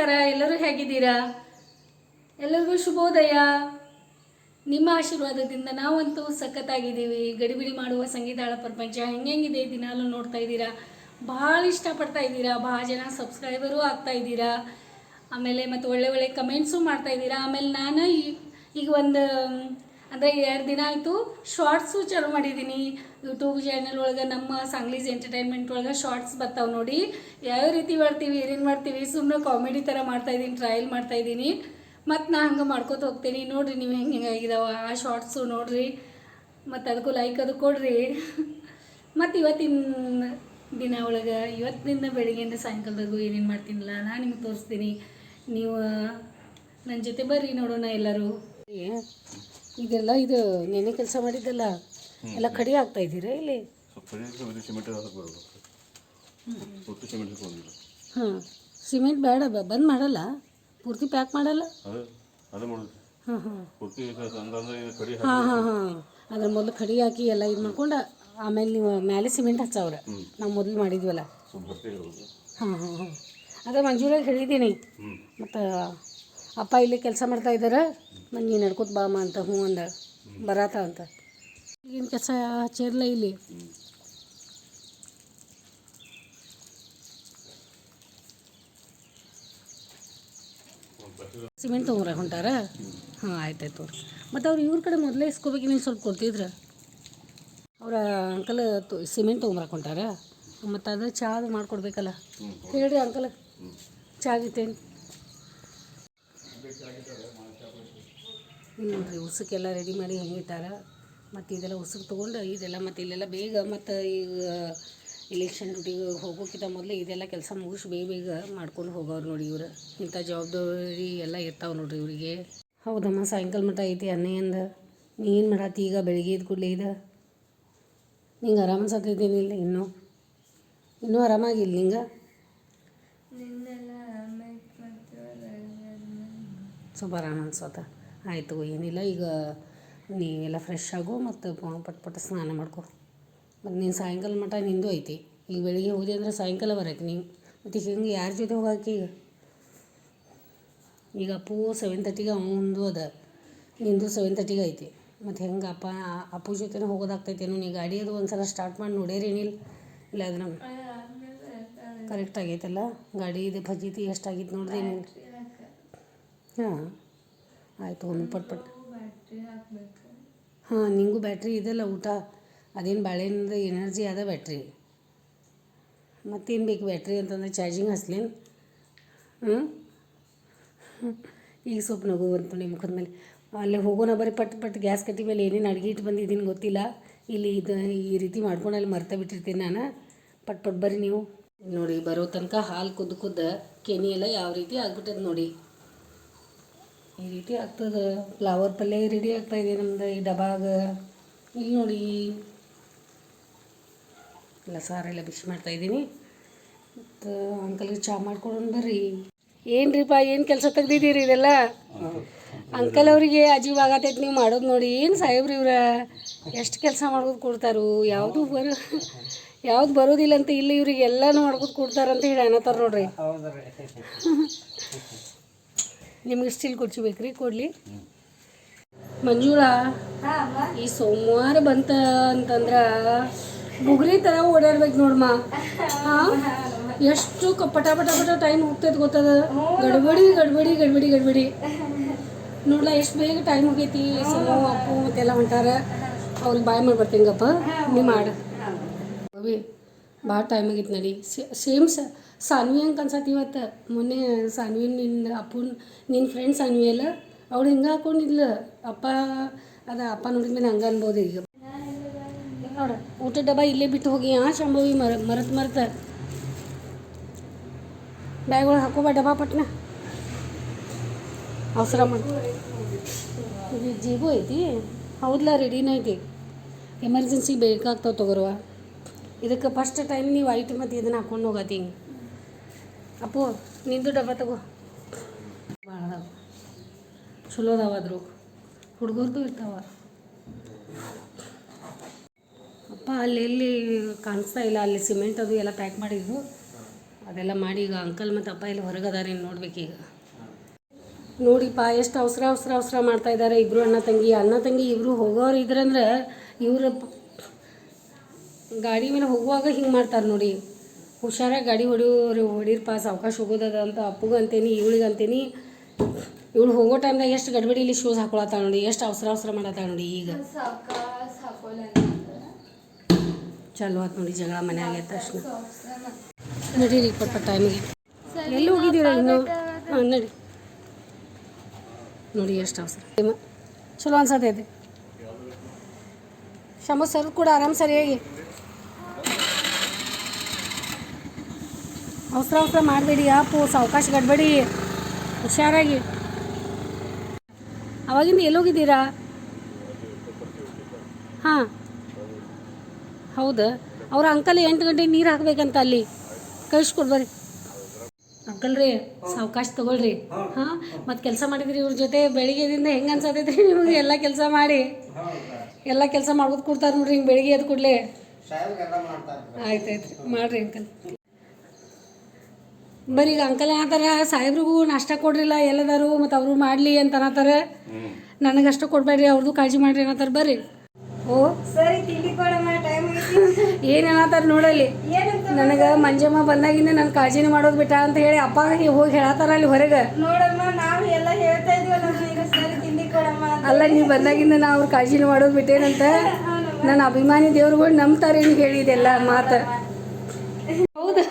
ನಮಸ್ಕಾರ, ಎಲ್ಲರೂ ಹೇಗಿದ್ದೀರಾ? ಎಲ್ಲರಿಗೂ ಶುಭೋದಯ. ನಿಮ್ಮ ಆಶೀರ್ವಾದದಿಂದ ನಾವಂತೂ ಸಖತ್ತಾಗಿದ್ದೀವಿ. ಗಡಿಬಿಡಿ ಮಾಡುವ ಸಂಗೀತಾಳ ಪ್ರಪಂಚ ಹೆಂಗೆಂಗಿದೆ ದಿನಾಲು ನೋಡ್ತಾ ಇದ್ದೀರಾ? ಭಾಳ ಇಷ್ಟಪಡ್ತಾ ಇದ್ದೀರಾ? ಭಾಳ ಜನ ಸಬ್ಸ್ಕ್ರೈಬರು ಆಗ್ತಾ ಇದ್ದೀರಾ? ಆಮೇಲೆ ಮತ್ತು ಒಳ್ಳೆ ಒಳ್ಳೆ ಕಮೆಂಟ್ಸು ಮಾಡ್ತಾ ಇದ್ದೀರಾ? ಆಮೇಲೆ ನಾನು ಈಗ ಒಂದು, ಅಂದರೆ ಎರಡು ದಿನ ಆಯಿತು ಶಾರ್ಟ್ಸು ಚಾಲು ಮಾಡಿದ್ದೀನಿ. ಯೂಟ್ಯೂಬ್ ಚಾನಲ್ ಒಳಗೆ ನಮ್ಮ ಸಾಂಗ್ಲೀಸ್ ಎಂಟರ್ಟೈನ್ಮೆಂಟ್ ಒಳಗೆ ಶಾರ್ಟ್ಸ್ ಬರ್ತಾವೆ ನೋಡಿ. ಯಾವ ರೀತಿ ಮಾಡ್ತೀವಿ, ಏನೇನು ಮಾಡ್ತೀವಿ ಸುಮ್ಮನೆ ಕಾಮಿಡಿ ಥರ ಮಾಡ್ತಾಯಿದ್ದೀನಿ ಟ್ರಯಲ್ ಮಾಡ್ತಾಯಿದ್ದೀನಿ ಮತ್ತು ನಾ ಹಂಗೆ ಮಾಡ್ಕೊತ ಹೋಗ್ತೀನಿ. ನೋಡಿರಿ ನೀವು ಹೆಂಗೆ ಹೆಂಗೆ ಆಗಿದಾವ ಆ ಶಾರ್ಟ್ಸು ನೋಡಿರಿ. ಮತ್ತು ಅದಕ್ಕೂ ಲೈಕ್ ಅದು ಕೊಡ್ರಿ. ಮತ್ತು ಇವತ್ತಿನ ದಿನ ಒಳಗೆ ಇವತ್ತಿನಿಂದ ಬೆಳಿಗ್ಗೆಯಿಂದ ಸಾಯಂಕಾಲದವರೆಗೂ ಏನೇನು ಮಾಡ್ತೀನಲ್ಲ ನಾನು ನಿಮ್ಗೆ ತೋರಿಸ್ತೀನಿ. ನೀವು ನನ್ನ ಜೊತೆ ಬರ್ರಿ ನೋಡೋಣ ಎಲ್ಲರೂ. ಇದೆಲ್ಲ ಇದು ನೆನೆ ಕೆಲಸ ಮಾಡಿದ್ದಲ್ಲ? ಎಲ್ಲ ಕಡಿ ಆಗ್ತಾ ಇದ್ದೀರಾ ಇಲ್ಲಿ? ಸಿಮೆಂಟ್ ಒಟ್ಟು ಹಾಂ ಸಿಮೆಂಟ್ ಬೇಡ ಬಂದ್ ಮಾಡಲ್ಲ. ಪೂರ್ತಿ ಪ್ಯಾಕ್ ಮಾಡಲ್ಲ. ಹಾಂ ಹಾಂ. ಹಾಂ ಹಾಂ ಹಾಂ. ಅದ್ರ ಮೊದಲು ಕಡಿ ಹಾಕಿ ಎಲ್ಲ ಇದು ಮಾಡ್ಕೊಂಡು ಆಮೇಲೆ ನೀವು ಮೇಲೆ ಸಿಮೆಂಟ್ ಹಚ್ಚವ್ರ. ನಾವು ಮೊದಲು ಮಾಡಿದ್ವಲ್ಲ. ಹಾಂ ಹಾಂ ಹಾಂ. ಅದೇ ಮಂಜೂರಾಗಿ ಹೇಳಿದ್ದೀನಿ. ಮತ್ತು ಅಪ್ಪ ಇಲ್ಲಿ ಕೆಲಸ ಮಾಡ್ತಾ ಇದ್ದಾರೆ ನಂಗೆ ನೀನು ನಡ್ಕೊತ ಬಾಮ ಅಂತ ಹ್ಞೂ ಅಂದ. ಬರಾತ ಅಂತ. ಈಗಿನ ಕೆಲಸ ಹಚ್ಚಿರಲ್ಲ ಇಲ್ಲಿ? ಸಿಮೆಂಟ್ ತೊಗೊಂಡ್ರೆ ಹೊಂಟಾರ? ಹಾಂ ಆಯ್ತಾಯ್ತು ಮತ್ತು ಅವ್ರು ಇವ್ರ ಕಡೆ ಮೊದಲೇ ಇಸ್ಕೋಬೇಕು ನೀವು ಸ್ವಲ್ಪ ಕೊಡ್ತಿದ್ರ? ಅವರ ಅಂಕಲ್ ಸಿಮೆಂಟ್ ತೊಗೊಂಬರಕ್ಕೆ ಹೊಂಟಾರ? ಮತ್ತು ಅದು ಚಹಾ ಮಾಡ್ಕೊಡ್ಬೇಕಲ್ಲ? ಹೇಳಿ ಅಂಕಲ್ ಚಹಾ ಆಗೈತೇನು ನೋಡ್ರಿ, ಉಸಕ್ಕೆಲ್ಲ ರೆಡಿ ಮಾಡಿ ಹೆಂಗಿಟ್ಟಾರ ಮತ್ತು ಇದೆಲ್ಲ ಉಸುಕು ತೊಗೊಂಡು ಇದೆಲ್ಲ ಮತ್ತು ಇಲ್ಲೆಲ್ಲ ಬೇಗ ಮತ್ತು ಈಗ ಇಲೆಕ್ಷನ್ ಡ್ಯೂಟಿಗೆ ಹೋಗೋಕ್ಕಿಂತ ಮೊದಲು ಇದೆಲ್ಲ ಕೆಲಸ ಮುಗಿಸಿ ಬೇಗ ಬೇಗ ಮಾಡ್ಕೊಂಡು ಹೋಗೋರು ನೋಡಿ ಇವ್ರು. ಇಂಥ ಜವಾಬ್ದಾರಿ ಎಲ್ಲ ಇರ್ತಾವೆ ನೋಡಿರಿ ಇವರಿಗೆ. ಹೌದಮ್ಮ ಸಾಯಂಕಾಲ ಮಟ್ಟ ಐತಿ ಅನ್ನೆಯಿಂದ ನೀ ಏನು ಮಾಡತ್ತಿ ಈಗ ಬೆಳಿಗ್ಗೆ ಎದ್ದು ಕೂಡಲೇ ಇದು? ನಿಂಗೆ ಆರಾಮ ಅನ್ಸತ್ತೈತೇನಿಲ್ಲ ಇನ್ನೂ? ಇನ್ನೂ ಆರಾಮಾಗಿಲ್ಲ ನಿಂಗೆ? ಸ್ವಲ್ಪ ಆರಾಮ ಅನ್ಸೋತ ಆಯಿತು ಏನಿಲ್ಲ ಈಗ ನೀವೆಲ್ಲ ಫ್ರೆಶ್ ಆಗು ಮತ್ತು ಪಟ್ ಪಟ್ ಸ್ನಾನ ಮಾಡ್ಕೊ. ಮತ್ತು ನೀನು ಸಾಯಂಕಾಲ ಮಟ್ಟ ನಿಂದು ಐತಿ. ಈಗ ಬೆಳಿಗ್ಗೆ ಹೋದೆ ಅಂದ್ರೆ ಸಾಯಂಕಾಲ ಬರಕ್ಕೆ ನೀವು ಮತ್ತು ಈಗ ಹೆಂಗೆ ಯಾರ ಜೊತೆ ಹೋಗಾಕಿ ಈಗ? ಅಪ್ಪು ಸೆವೆನ್ ತರ್ಟಿಗೆ ಅವನದು ಅದ. ನಿಂದು ಸೆವೆನ್ ತರ್ಟಿಗೆ ಐತಿ. ಮತ್ತು ಹೆಂಗೆ ಅಪ್ಪ ಅಪ್ಪು ಜೊತೆನೇ ಹೋಗೋದಾಗ್ತೈತೇನೋ ನೀ ಗಾಡಿ ಅದು ಒಂದು ಸಲ ಸ್ಟಾರ್ಟ್ ಮಾಡಿ ನೋಡ್ಯಾರೇನಿಲ್ಲ ಇಲ್ಲ ಅದನ್ನ ಕರೆಕ್ಟ್ ಆಗೈತಲ್ಲ? ಗಾಡಿ ಇದು ಫಜೀತಿ ಎಷ್ಟಾಗಿತ್ತು ನೋಡ್ರಿ ಹಾಂ ಆಯಿತು ಒಂದು ಪಟ್ ಪಟ್. ಹಾಂ, ನಿಂಗೂ ಬ್ಯಾಟ್ರಿ ಇದೆಲ್ಲ ಊಟ? ಅದೇನು ಬಾಳೆಹಣ್ಣದು ಎನರ್ಜಿ ಅದ ಬ್ಯಾಟ್ರಿ ಮತ್ತೇನು ಬೇಕು ಬ್ಯಾಟ್ರಿ ಅಂತಂದ್ರೆ ಚಾರ್ಜಿಂಗ್ ಹಚ್ಲೇನು ಹ್ಞೂ ಈಗ ಸ್ವಲ್ಪ ನಗು ಬಂತು ನಿಮ್ಮ ಮುಖದ ಮೇಲೆ. ಅಲ್ಲೇ ಹೋಗೋಣ ಬರೀ ಪಟ್ ಪಟ್ ಗ್ಯಾಸ್ ಕಟ್ಟಿ ಮೇಲೆ ಏನೇನು ಅಡುಗೆ ಇಟ್ಟು ಬಂದಿದ್ದೀನಿ ಗೊತ್ತಿಲ್ಲ. ಇಲ್ಲಿ ಇದು ಈ ರೀತಿ ಮಾಡ್ಕೊಂಡು ಅಲ್ಲಿ ಮರ್ತ ಬಿಟ್ಟಿರ್ತೀನಿ ನಾನು. ಪಟ್ ಪಟ್ ಬರ್ರಿ ನೀವು. ನೋಡಿ, ಬರೋ ತನಕ ಹಾಲು ಕುದ್ದು ಕುದ್ದು ಕೆನಿ ಎಲ್ಲ ಯಾವ ರೀತಿ ಆಗ್ಬಿಟ್ಟದ ನೋಡಿ. ಈ ರೀತಿ ಆಗ್ತದೆ. ಫ್ಲವರ್ ಪಲ್ಯ ರೆಡಿ ಆಗ್ತಾ ಇದೆ ನಮ್ದು ಈ ಡಬಾಗ ಇಲ್ಲಿ ನೋಡಿ. ಎಲ್ಲ ಸಾರೆಲ್ಲ ಬಿಸಿ ಮಾಡ್ತಾ ಇದ್ದೀನಿ. ಮತ್ತು ಅಂಕಲ್ಗೆ ಚಹಾ ಮಾಡ್ಕೊಂಡು ಬರ್ರಿ. ಏನ್ರಿಪ್ಪ ಏನು ಕೆಲಸ ತೆಗ್ದಿದ್ದೀರಿ ಇದೆಲ್ಲ? ಅಂಕಲ್ ಅವರಿಗೆ ಅಜೀವ್ ಆಗತೈತೆ ನೀವು ಮಾಡೋದು ನೋಡಿ. ಏನು ಸಾಹೇಬ್ರಿ ಇವ್ರ? ಎಷ್ಟು ಕೆಲಸ ಮಾಡ್ಬೋದು ಕೊಡ್ತಾರು? ಯಾವುದು ಬರೋ, ಯಾವ್ದು ಬರೋದಿಲ್ಲ ಅಂತ ಇಲ್ಲಿ ಇವ್ರಿಗೆ ಎಲ್ಲನೂ ಮಾಡ್ಕೊತ ಕೊಡ್ತಾರಂತ ಹೇಳಿ ಅನ್ನತ್ತಾರ ನೋಡ್ರಿ. ನಿಮ್ಗೆ ಸ್ಟೀಲ್ ಕುರ್ಚಿ ರೀ ಕೊಡ್ಲಿ. ಮಂಜುಳಾ, ಈ ಸೋಮವಾರ ಬಂತ ಅಂತಂದ್ರ ಬುಗ್ರಿ ತರ ಓಡಾಡ್ಬೇಕು ನೋಡಮ್ಮ ಹಾ? ಎಷ್ಟು ಪಟ ಪಟ ಪಟ ಟೈಮ್ ಹೋಗ್ತೈತೆ ಗೊತ್ತದ? ಗಡ್ಬಡಿ ಗಡ್ಬಡಿ ಗಡ್ಬಡಿ ಗಡ್ಬಡಿ. ನೋಡ್ಲಾ, ಎಷ್ಟು ಬೇಗ ಟೈಮ್ ಹೋಗೈತಿ? ಸಮೋ, ಅಪ್ಪು ಮತ್ತೆಲ್ಲ ಹೊಂಟಾರ. ಅವ್ರಿಗೆ ಬಾಯ್ ಮಾಡಿ ಗಪ್ಪ. ನೀ ಮಾಡು. ಭಾಳ ಟೈಮ್ ಆಗೈತೆ ನಡಿ. ಸೇಮ್ ಸ, ಸಾನ್ವಿ ಹಂಗೆ ಅನ್ಸತ್ತೆ ಇವತ್ತು. ಮೊನ್ನೆ ಸಾನ್ವಿ ನಿನ್ನ ಅಪ್ಪನ ನಿನ್ನ ಫ್ರೆಂಡ್ ಸಾನ್ವಿ ಅಲ್ಲ ಅವಳು ಹಿಂಗೆ ಹಾಕೊಂಡಿದ್ಲು? ಅಪ್ಪ, ಅದ ಅಪ್ಪ ನೋಡಿದ ಮೇಲೆ ಹಂಗೆ ಅನ್ಬೋದು ಈಗ. ನೋಡ ಊಟ ಡಬ್ಬ ಇಲ್ಲೇ ಬಿಟ್ಟು ಹೋಗಿ ಹಾಂ ಶಂಭವಿ ಮರ, ಮರತ್ ಮರತ. ಬ್ಯಾಗ್ ಒಳಗೆ ಹಾಕೋ ಬಾ ಡಬ್ಬ ಪಟ್ನ. ಅವಸರ ಮಾಡಿ. ಜೀಬು ಐತಿ? ಹೌದಲ್ಲ ರೆಡಿನ ಐತಿ? ಎಮರ್ಜೆನ್ಸಿ ಬೇಕಾಗ್ತಾವ ತಗೋರುವ. ಇದಕ್ಕೆ ಫಸ್ಟ್ ಟೈಮ್ ನೀವು ಐಟ್ ಮತ್ತು ಇದನ್ನ ಹಾಕೊಂಡು ಹೋಗತಿ ಹಿಂಗೆ ಅಪ್ಪು, ನಿಂದು ಡಬ್ಬ ತಗೋ. ಭಾಳ ಚಲೋ ಅದಾವ ಅದ್ರು ಹುಡುಗರ್ದು ಇರ್ತಾವ. ಅಪ್ಪ, ಅಲ್ಲಿ ಎಲ್ಲಿ ಕಾಣಿಸ್ತಾ ಇಲ್ಲ, ಅಲ್ಲಿ ಸಿಮೆಂಟ್ ಅದು ಎಲ್ಲ ಪ್ಯಾಕ್ ಮಾಡಿದ್ರು ಅದೆಲ್ಲ ಮಾಡಿ ಈಗ ಅಂಕಲ್ ಮತ್ತು ಅಪ್ಪ ಇಲ್ಲಿ ಹೊರಗದಾರೆ ನೋಡ್ಬೇಕೀಗ ನೋಡಿಪ್ಪ, ಎಷ್ಟು ಅವಸರ ಅವಸರ ಅವಸರ ಮಾಡ್ತಾ ಇದ್ದಾರೆ ಇಬ್ಬರು ಅಣ್ಣ ತಂಗಿ. ಅಣ್ಣ ತಂಗಿ ಇಬ್ಬರು ಹೋಗೋರು ಇದ್ರಂದ್ರೆ ಇವ್ರ ಗಾಡಿ ಮೇಲೆ ಹೋಗುವಾಗ ಹಿಂಗೆ ಮಾಡ್ತಾರೆ ನೋಡಿ. ಹುಷಾರಾಗಿ ಗಾಡಿ ಹೊಡಿಯೋರು ಪಾಸ್ ಅವಕಾಶ ಹೋಗೋದದ ಅಂತ ಅಪ್ಪಗೂ ಅಂತೇನಿ ಇವಳಿಗೆ ಅಂತೇನಿ. ಇವಳು ಹೋಗೋ ಟೈಮ್ದಾಗ ಎಷ್ಟು ಗಡ್ಬಡಿಲಿ ಶೂಸ್ ಹಾಕೊಳತ್ತಾಳ ನೋಡಿ ಎಷ್ಟು ಅವಸರ ಅವಸರ ಮಾಡತ್ತಾಳ ನೋಡಿ ಈಗ. ಚಲೋ ಆಯ್ತು ನೋಡಿ ಜಗಳ ಎದ್ದ ತಕ್ಷಣ ನಡೀರಿ ಪಟ್ಟ ಟೈಮಿಗೆ ಎಲ್ಲಿ ಹೋಗಿದ್ದೀರಾ ಇನ್ನು? ಹಾಂ ನಡಿ. ನೋಡಿ ಎಷ್ಟು ಅವಸರ. ಚಲೋ ಅನ್ಸತೈತೆ. ಶಂಭು ಸರ್ ಕೂಡ ಆರಾಮ್ ಸರಿಯಾಗಿ ಅವಸರ ಅವಸರ ಮಾಡಬೇಡಿ ಆಪು ಸಾವಕಾಶ ಕಟ್ಬೇಡಿ. ಹುಷಾರಾಗಿ. ಅವಾಗಿಂದ ಎಲ್ಲೋಗಿದ್ದೀರಾ? ಹಾಂ. ಹೌದಾ. ಅವ್ರ ಅಂಕಲ್ ಎಂಟು ಗಂಟೆಗೆ ನೀರು ಹಾಕ್ಬೇಕಂತ ಅಲ್ಲಿ. ಕಳಿಸ್ಕೊಡ್ ಬರ್ರಿ. ಅಂಕಲ್ ರೀ ಸಾವಕಾಶ ತಗೊಳ್ರಿ. ಹಾಂ. ಮತ್ತು ಕೆಲಸ ಮಾಡಿದ್ರಿ ಇವ್ರ ಜೊತೆ ಬೆಳಿಗ್ಗೆದಿಂದ ಹೆಂಗೆ ಅನ್ಸತೈತ್ರಿ ನಿಮಗೆ? ಎಲ್ಲ ಕೆಲಸ ಮಾಡಿ. ಎಲ್ಲ ಕೆಲಸ ಮಾಡ್ಬೋದು ಕೊಡ್ತಾರೆ ನೋಡ್ರಿ ಹಿಂಗೆ ಬೆಳಿಗ್ಗೆ ಎದ್ದು ಕೂಡಲೇ. ಆಯ್ತು ಆಯ್ತು ರೀ. ಮಾಡಿರಿ ಅಂಕಲ್. ಬರೀ ಈಗ ಅಂಕಲ್ ಏನಂತಾರ ಸಾಹೇಬ್ರಿಗೂ ನಾಷ್ಟ ಕೊಡ್ರಿಲ್ಲ ಎಲ್ಲದಾರು ಮತ್ತು ಅವರು ಮಾಡಲಿ ಅಂತ ಅನ್ನತಾರೆ ನನಗೆ ಅಷ್ಟು ಕೊಡಬೇಡ್ರಿ ಅವ್ರದ್ದು ಕಾಳಜಿ ಮಾಡ್ರಿ ಅನ್ನತ್ತಾರ. ಬರ್ರಿ. ಓ. ಸರಿ ತಿಂಡಿ ಕೊಡಮ್ಮ ಟೈಮ್ ಏನು ಅನ್ನತಾರೆ ನೋಡಲ್ಲಿ. ನನಗೆ ಮಂಜಮ್ಮ ಬಂದಾಗಿಂದ ನನ್ನ ಕಾಳಜಿನ ಮಾಡೋದು ಬಿಟ್ಟ ಅಂತ ಹೇಳಿ ಅಪ್ಪ ಹೋಗಿ ಹೇಳತ್ತಾರ ಅಲ್ಲಿ ಹೊರಗೆ. ನೋಡಮ್ಮ ನಾವು ಎಲ್ಲ ಹೇಳ್ತಾ ಇದ್ವಲ್ಲ ಸರಿ ತಿಂಡಿ ಕೊಡಮ್ಮ. ಅಲ್ಲ ನೀವು ಬಂದಾಗಿಂದ ನಾ ಅವ್ರ ಕಾಳಜಿನ ಮಾಡೋದು ಬಿಟ್ಟೇನಂತ? ನನ್ನ ಅಭಿಮಾನಿ ದೇವ್ರುಗಳು ನಂಬ್ತಾರೆ ಅಂತ ಹೇಳಿದೆಲ್ಲ ಮಾತು. ಹೌದಾ.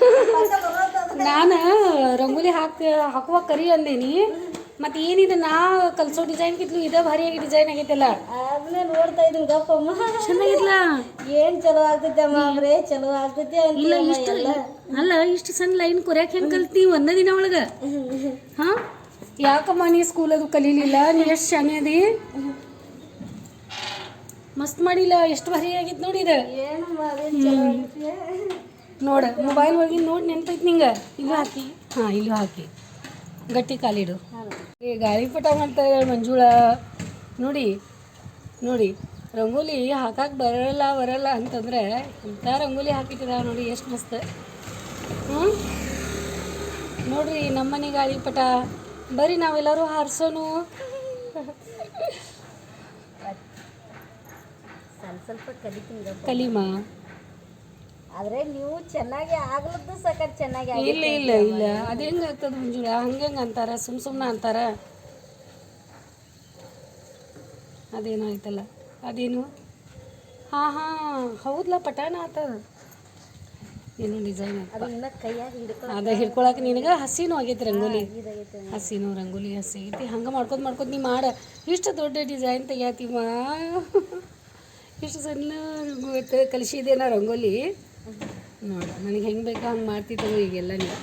ನಾನು ರಂಗೋಲಿ ಹಾಕಿ ಹಾಕುವ ಕರಿ ಅಂದೇನಿ. ಮತ್ತು ಏನಿದೆ ನಾ ಕಲ್ಸೋ ಡಿಸೈನ್ಗಿದ್ಲು ಇದೇ ಆಗಿ ಡಿಸೈನ್ ಆಗೈತಲ್ಲ. ಆಗ್ಲೇ ನೋಡ್ತಾ ಇದ್ವಿ ಗಪ್ಪಮ್ಮ ಚೆನ್ನಾಗಿಲ್ಲ ಏನ್ ಚಲೋ ಆಗ್ತೈತೆ ಅಮ್ಮ ಅವ್ರೆ ಚಲೋ ಆಗ್ತೈತೆ ಇಲ್ಲ ಇಷ್ಟು ಅಲ್ಲ ಇಷ್ಟು ಸಣ್ಣ ಲೈನ್ ಕೊರ್ಯಾಕ ಹೆಂಗೆ ಕಲ್ತಿ ಒಂದೇ ದಿನ ಒಳಗೆ? ಹಾಂ? ಯಾಕಮ್ಮ ನೀ ಸ್ಕೂಲ್ ಅದು ಕಲೀಲಿಲ್ಲ? ನೀ ಎಷ್ಟು ಶಾನೆ ಅದಿ? ಮಸ್ತ್ ಮಾಡಿಲ್ಲ ಎಷ್ಟು ಭಾರಿ ಆಗಿತ್ತು ನೋಡಿ ಇದು. ನೋಡ ಮೊಬೈಲ್ ಒಳಗಿನ ನೋಡಿ ನೆನಪೈತಿ ನಿಂಗೆ. ಇಲ್ಲೂ ಹಾಕಿ. ಹಾಂ ಇಲ್ಲೂ ಹಾಕಿ. ಗಟ್ಟಿ ಕಾಲಿಡು ಏ ಗಾಳಿಪಟ ಮಾಡ್ತಾ ಇದ್ದಾಳೆ ಮಂಜುಳ. ನೋಡಿ ನೋಡಿ ರಂಗೋಲಿ ಹಾಕಕ್ಕೆ ಬರಲ್ಲ ಬರಲ್ಲ ಅಂತಂದ್ರೆ ಇಂಥ ರಂಗೋಲಿ ಹಾಕಿಟ್ಟಿದ ನೋಡಿ ಎಷ್ಟು ಮಸ್ತ್. ಹ್ಞೂ ನೋಡ್ರಿ ನಮ್ಮನೆ ಗಾಳಿಪಟ ಬರೀ ನಾವೆಲ್ಲರೂ ಹಾರಿಸೋನು. ಸ್ವಲ್ಪ ಸ್ವಲ್ಪ ಕಲಿಮಾ. ಆದ್ರೆ ನೀವು ಚೆನ್ನಾಗಿ ಆಗ್ಲದ್ದು ಸಕತ್ ಚೆನ್ನಾಗಿ ಇಲ್ಲ ಇಲ್ಲ ಇಲ್ಲ. ಅದು ಹೆಂಗೆ ಆಗ್ತದೆ ಮಂಜುಳ? ಹಂಗೆ ಹೆಂಗೆ ಅಂತಾರ? ಸುಮ್ ಸುಮ್ಮನೆ ಅಂತಾರ. ಅದೇನೋ ಆಯ್ತಲ್ಲ. ಅದೇನು? ಹಾಂ ಹಾಂ. ಹೌದಲ್ಲ ಪಟಾಣ ಆತದ ಏನು ಡಿಸೈನ್ ಅದು ಹಿಡ್ಕೊಳಕ್ಕೆ ನಿನಗೆ ಹಸಿನೂ ಆಗೈತಿ ರಂಗೋಲಿ. ಹಸಿನು ರಂಗೋಲಿ ಹಸಿ ಐತಿ. ಹಂಗೆ ಮಾಡ್ಕೊತ ಮಾಡ್ಕೊತ ನೀ ಮಾಡ. ಇಷ್ಟು ದೊಡ್ಡ ಡಿಸೈನ್ ತೆಗಿಯಾತಿಮ್ಮ ಇಷ್ಟು ಸಣ್ಣ ಕಲಿಸಿದೆ ಕಲಿಸಿದೇನ ರಂಗೋಲಿ. ನೋಡ ನನಗೆ ಹೆಂಗೆ ಬೇಕೋ ಹಂಗೆ ಮಾಡ್ತಿದ್ದವು ಈಗೆಲ್ಲ ನೀವು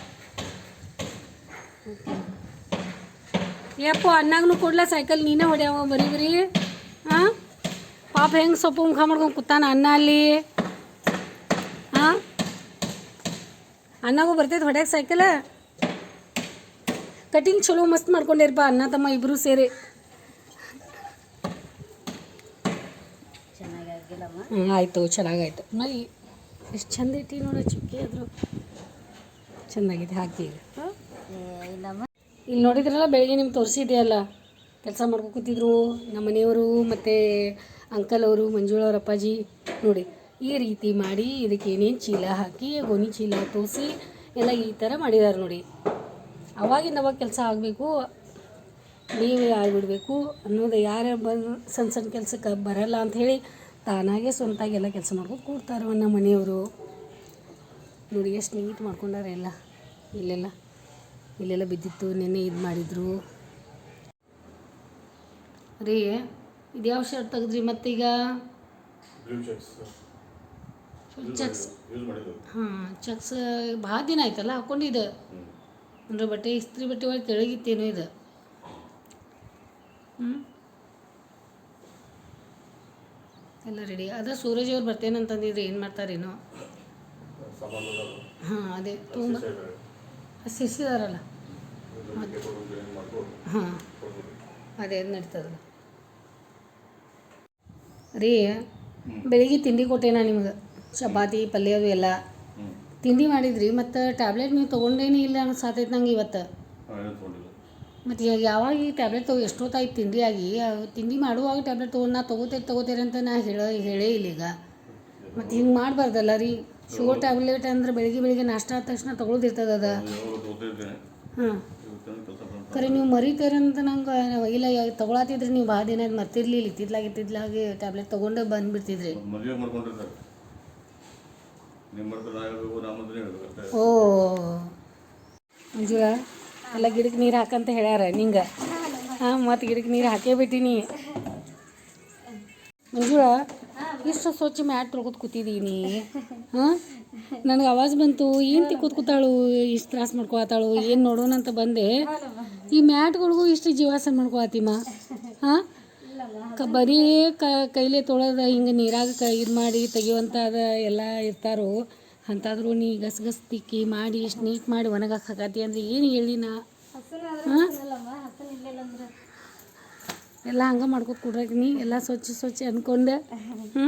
ಯಪ್ಪ ಅನ್ನಾಗ್ನು ಕೊಡ್ಲ ಸೈಕಲ್? ನೀನೇ ಹೊಡ್ಯಾವ ಬರೀ ಬರೀ ಹಾಂ ಪಾಪ ಹೆಂಗೆ ಸೊಪ್ಪು ಮುಖ ಮಾಡ್ಕೊಂಡು ಕೂತಾನ ಅನ್ನ ಅಲ್ಲಿ? ಹಾಂ ಅನ್ನಾಗೂ ಬರ್ತೈತೆ ಹೊಡ್ಯಾಕ ಸೈಕಲ? ಕಟಿಂಗ್ ಚಲೋ ಮಸ್ತ್ ಮಾಡ್ಕೊಂಡಿರಪ್ಪ ಅನ್ನ ತಮ್ಮ ಇಬ್ಬರು ಸೇರಿ. ಹ್ಞೂ ಆಯಿತು ಚೆನ್ನಾಗಾಯ್ತು. ಎಷ್ಟು ಚಂದ ಐತಿ ನೋಡ ಚುಕ್ಕಿ ಅದ್ರ. ಚೆನ್ನಾಗಿದೆ, ಹಾಕಿ ಈಗ. ಇಲ್ಲಿ ನೋಡಿದ್ರಲ್ಲ, ಬೆಳಿಗ್ಗೆ ನಿಮ್ಗೆ ತೋರಿಸಿದೆಯಲ್ಲ, ಕೆಲಸ ಮಾಡ್ಕೊ ಕೂತಿದ್ರು ನಮ್ಮ ಮನೆಯವರು ಮತ್ತು ಅಂಕಲ್ ಅವರು ಮಂಜುಳವ್ರ ಅಪ್ಪಾಜಿ. ನೋಡಿ, ಈ ರೀತಿ ಮಾಡಿ ಇದಕ್ಕೆ ಏನೇನು ಚೀಲ ಹಾಕಿ, ಗೋಣಿ ಚೀಲ ತೋರಿಸಿ, ಎಲ್ಲ ಈ ಥರ ಮಾಡಿದ್ದಾರೆ ನೋಡಿ. ಅವಾಗಿಂದ ಅವಾಗ ಕೆಲಸ ಆಗಬೇಕು, ನೀವೇ ಆಗಿಬಿಡ್ಬೇಕು ಅನ್ನೋದು ಯಾರು ಬಂದು ಸಣ್ಣ ಸಣ್ಣ ಕೆಲಸಕ್ಕೆ ಬರಲ್ಲ ಅಂತ ಹೇಳಿ ತಾನಾಗೆ ಸ್ವಂತಾಗಿ ಎಲ್ಲ ಕೆಲಸ ಮಾಡ್ಕೊಂಡು ಕೂಡ್ತಾರೆ ನಮ್ಮ ಮನೆಯವರು. ನೋಡಿ ಎಷ್ಟು ನೀಟ್ ಮಾಡ್ಕೊಂಡಾರೆ ಎಲ್ಲ. ಇಲ್ಲೆಲ್ಲ ಇಲ್ಲೆಲ್ಲ ಬಿದ್ದಿತ್ತು ನೆನ್ನೆ ಇದು ಮಾಡಿದ್ರು. ರೀ ಇದು ಯಾವ ಶರ್ಟ್ ತೆಗೆದ್ರಿ ಮತ್ತೀಗ ಚಕ್ಸ್ ಹಾಂ ಚಕ್ಸ್ ಭಾಳ ದಿನ ಆಯ್ತಲ್ಲ ಹಾಕೊಂಡಿದ್ದು. ಅಂದ್ರೆ ಬಟ್ಟೆ ಇಸ್ತ್ರಿ ಬಟ್ಟೆ ಒಳಗೆ ಕೆಳಗಿತ್ತೇನೋ ಇದು. ಹ್ಞೂ ಎಲ್ಲ ರೆಡಿ ಅದ ಸೂರಜ್ ಅವ್ರು ಬರ್ತೇನೆ ಅಂತಂದಿದ್ರು ಏನು ಮಾಡ್ತಾರೇನೋ ಹಾಂ ಅದೇ ತುಂಬ. ಸಿಸಿದಾರಲ್ಲ ಹಾಂ ಅದೇ ಅದು ನಡೀತದ. ರೀ ಬೆಳಿಗ್ಗೆ ತಿಂಡಿ ಕೊಟ್ಟೇನಾ ನಿಮಗೆ? ಚಪಾತಿ ಪಲ್ಯ ಅದು ಎಲ್ಲ? ತಿಂಡಿ ಮಾಡಿದ್ರಿ ಮತ್ತು ಟ್ಯಾಬ್ಲೆಟ್ ನೀವು ತೊಗೊಂಡೇನೇ ಇಲ್ಲ ಅನ್ನೋ ಸಾಧ್ಯತೆ ನಂಗೆ ಇವತ್ತು. ಮತ್ತು ಈಗ ಯಾವಾಗ ಈ ಟ್ಯಾಬ್ಲೆಟ್ ತಗೋ ಎಷ್ಟೊತ್ತಾಯ್ತು ತಿಂಡಿ ಆಗಿ ತಿಂಡಿ ಮಾಡುವಾಗ ಟ್ಯಾಬ್ಲೆಟ್ ತೊಗೊಂಡು ನಾ ತೊಗೋತೇನೆ ತೊಗೋತೇನೆ ಅಂತ ನಾ ಹೇಳ ಹೇಳೇ ಇಲ್ಲ ಈಗ. ಮತ್ತು ಹಿಂಗೆ ಮಾಡಬಾರ್ದಲ್ಲ ರೀ. ಶುಗರ್ ಟ್ಯಾಬ್ಲೆಟ್ ಅಂದ್ರೆ ಬೆಳಿಗ್ಗೆ ಬೆಳಿಗ್ಗೆ ನಾಷ್ಟ ಆದ ತಕ್ಷಣ ತೊಗೊಳ್ದಿರ್ತದೆ ಅದು. ಹಾಂ. ಖರೆ ನೀವು ಮರಿತೀರಂತ ನಂಗೆ ಇಲ್ಲ ತೊಗೊಳತ್ತಿದ್ರಿ ನೀವು ಭಾಳ ದಿನ ಮರ್ತಿರ್ಲಿಲ್ಲ ಇತ್ತಿದ್ಲಾಗ ಇತ್ತಿದ್ಲಾಗೆ ಟ್ಯಾಬ್ಲೆಟ್ ತೊಗೊಂಡು ಬಂದುಬಿಡ್ತಿದ್ರಿ. ಓ. ಮಂಜುಳ ಎಲ್ಲ ಗಿಡಕ್ಕೆ ನೀರು ಹಾಕಂತ ಹೇಳ್ಯಾರ ನಿಂಗೆ. ಹಾಂ, ಮತ್ತು ಗಿಡಕ್ಕೆ ನೀರು ಹಾಕೇ ಬಿಟ್ಟಿನಿ ಮಂಜುಳ, ಇಷ್ಟು ಸ್ವಚ್ಛ ಮ್ಯಾಟ್ ತೊಳ್ಕೊತ ಕೂತಿದ್ದೀನಿ ಹಾಂ? ನನಗೆ ಆವಾಜ್ ಬಂತು ಏನು ಕೂತ್ ಕೂತಾಳು, ಇಷ್ಟು ತ್ರಾಸ ಮಾಡ್ಕೊತಾಳು ಏನು ನೋಡೋಣ ಅಂತ ಬಂದೆ. ಈ ಮ್ಯಾಟ್ಗಳಿಗೂ ಇಷ್ಟು ಜೀವಾಸನ ಮಾಡ್ಕೊಳತಿಮ್ಮ ಹಾಂ? ಕ, ಬರೀ ಕೈಲೇ ತೊಳೆದ ಹಿಂಗೆ ನೀರಾಗ ಕ, ಇದು ಮಾಡಿ ತೆಗಿಯುವಂಥದ್ದು ಎಲ್ಲ ಇರ್ತಾರೋ. ಅಂತಾದ್ರೂ ನೀ ಗಸ್ ಗಸ್ ತಿಕ್ಕಿ ಮಾಡಿ ಇಷ್ಟು ನೀಟ್ ಮಾಡಿ ಒಣಗಕ್ಕೆ ಹಾಕತಿ ಅಂದ್ರೆ ಏನು ಹೇಳಿ ನಾ? ಎಲ್ಲ ಹಂಗೆ ಮಾಡ್ಕೊತ ಕೊಡ್ರಕ್ಕೆ ನೀ ಎಲ್ಲ ಸ್ವಚ್ಛ ಸ್ವಚ್ಛ ಅನ್ಕೊಂಡೆ. ಹ್ಞೂ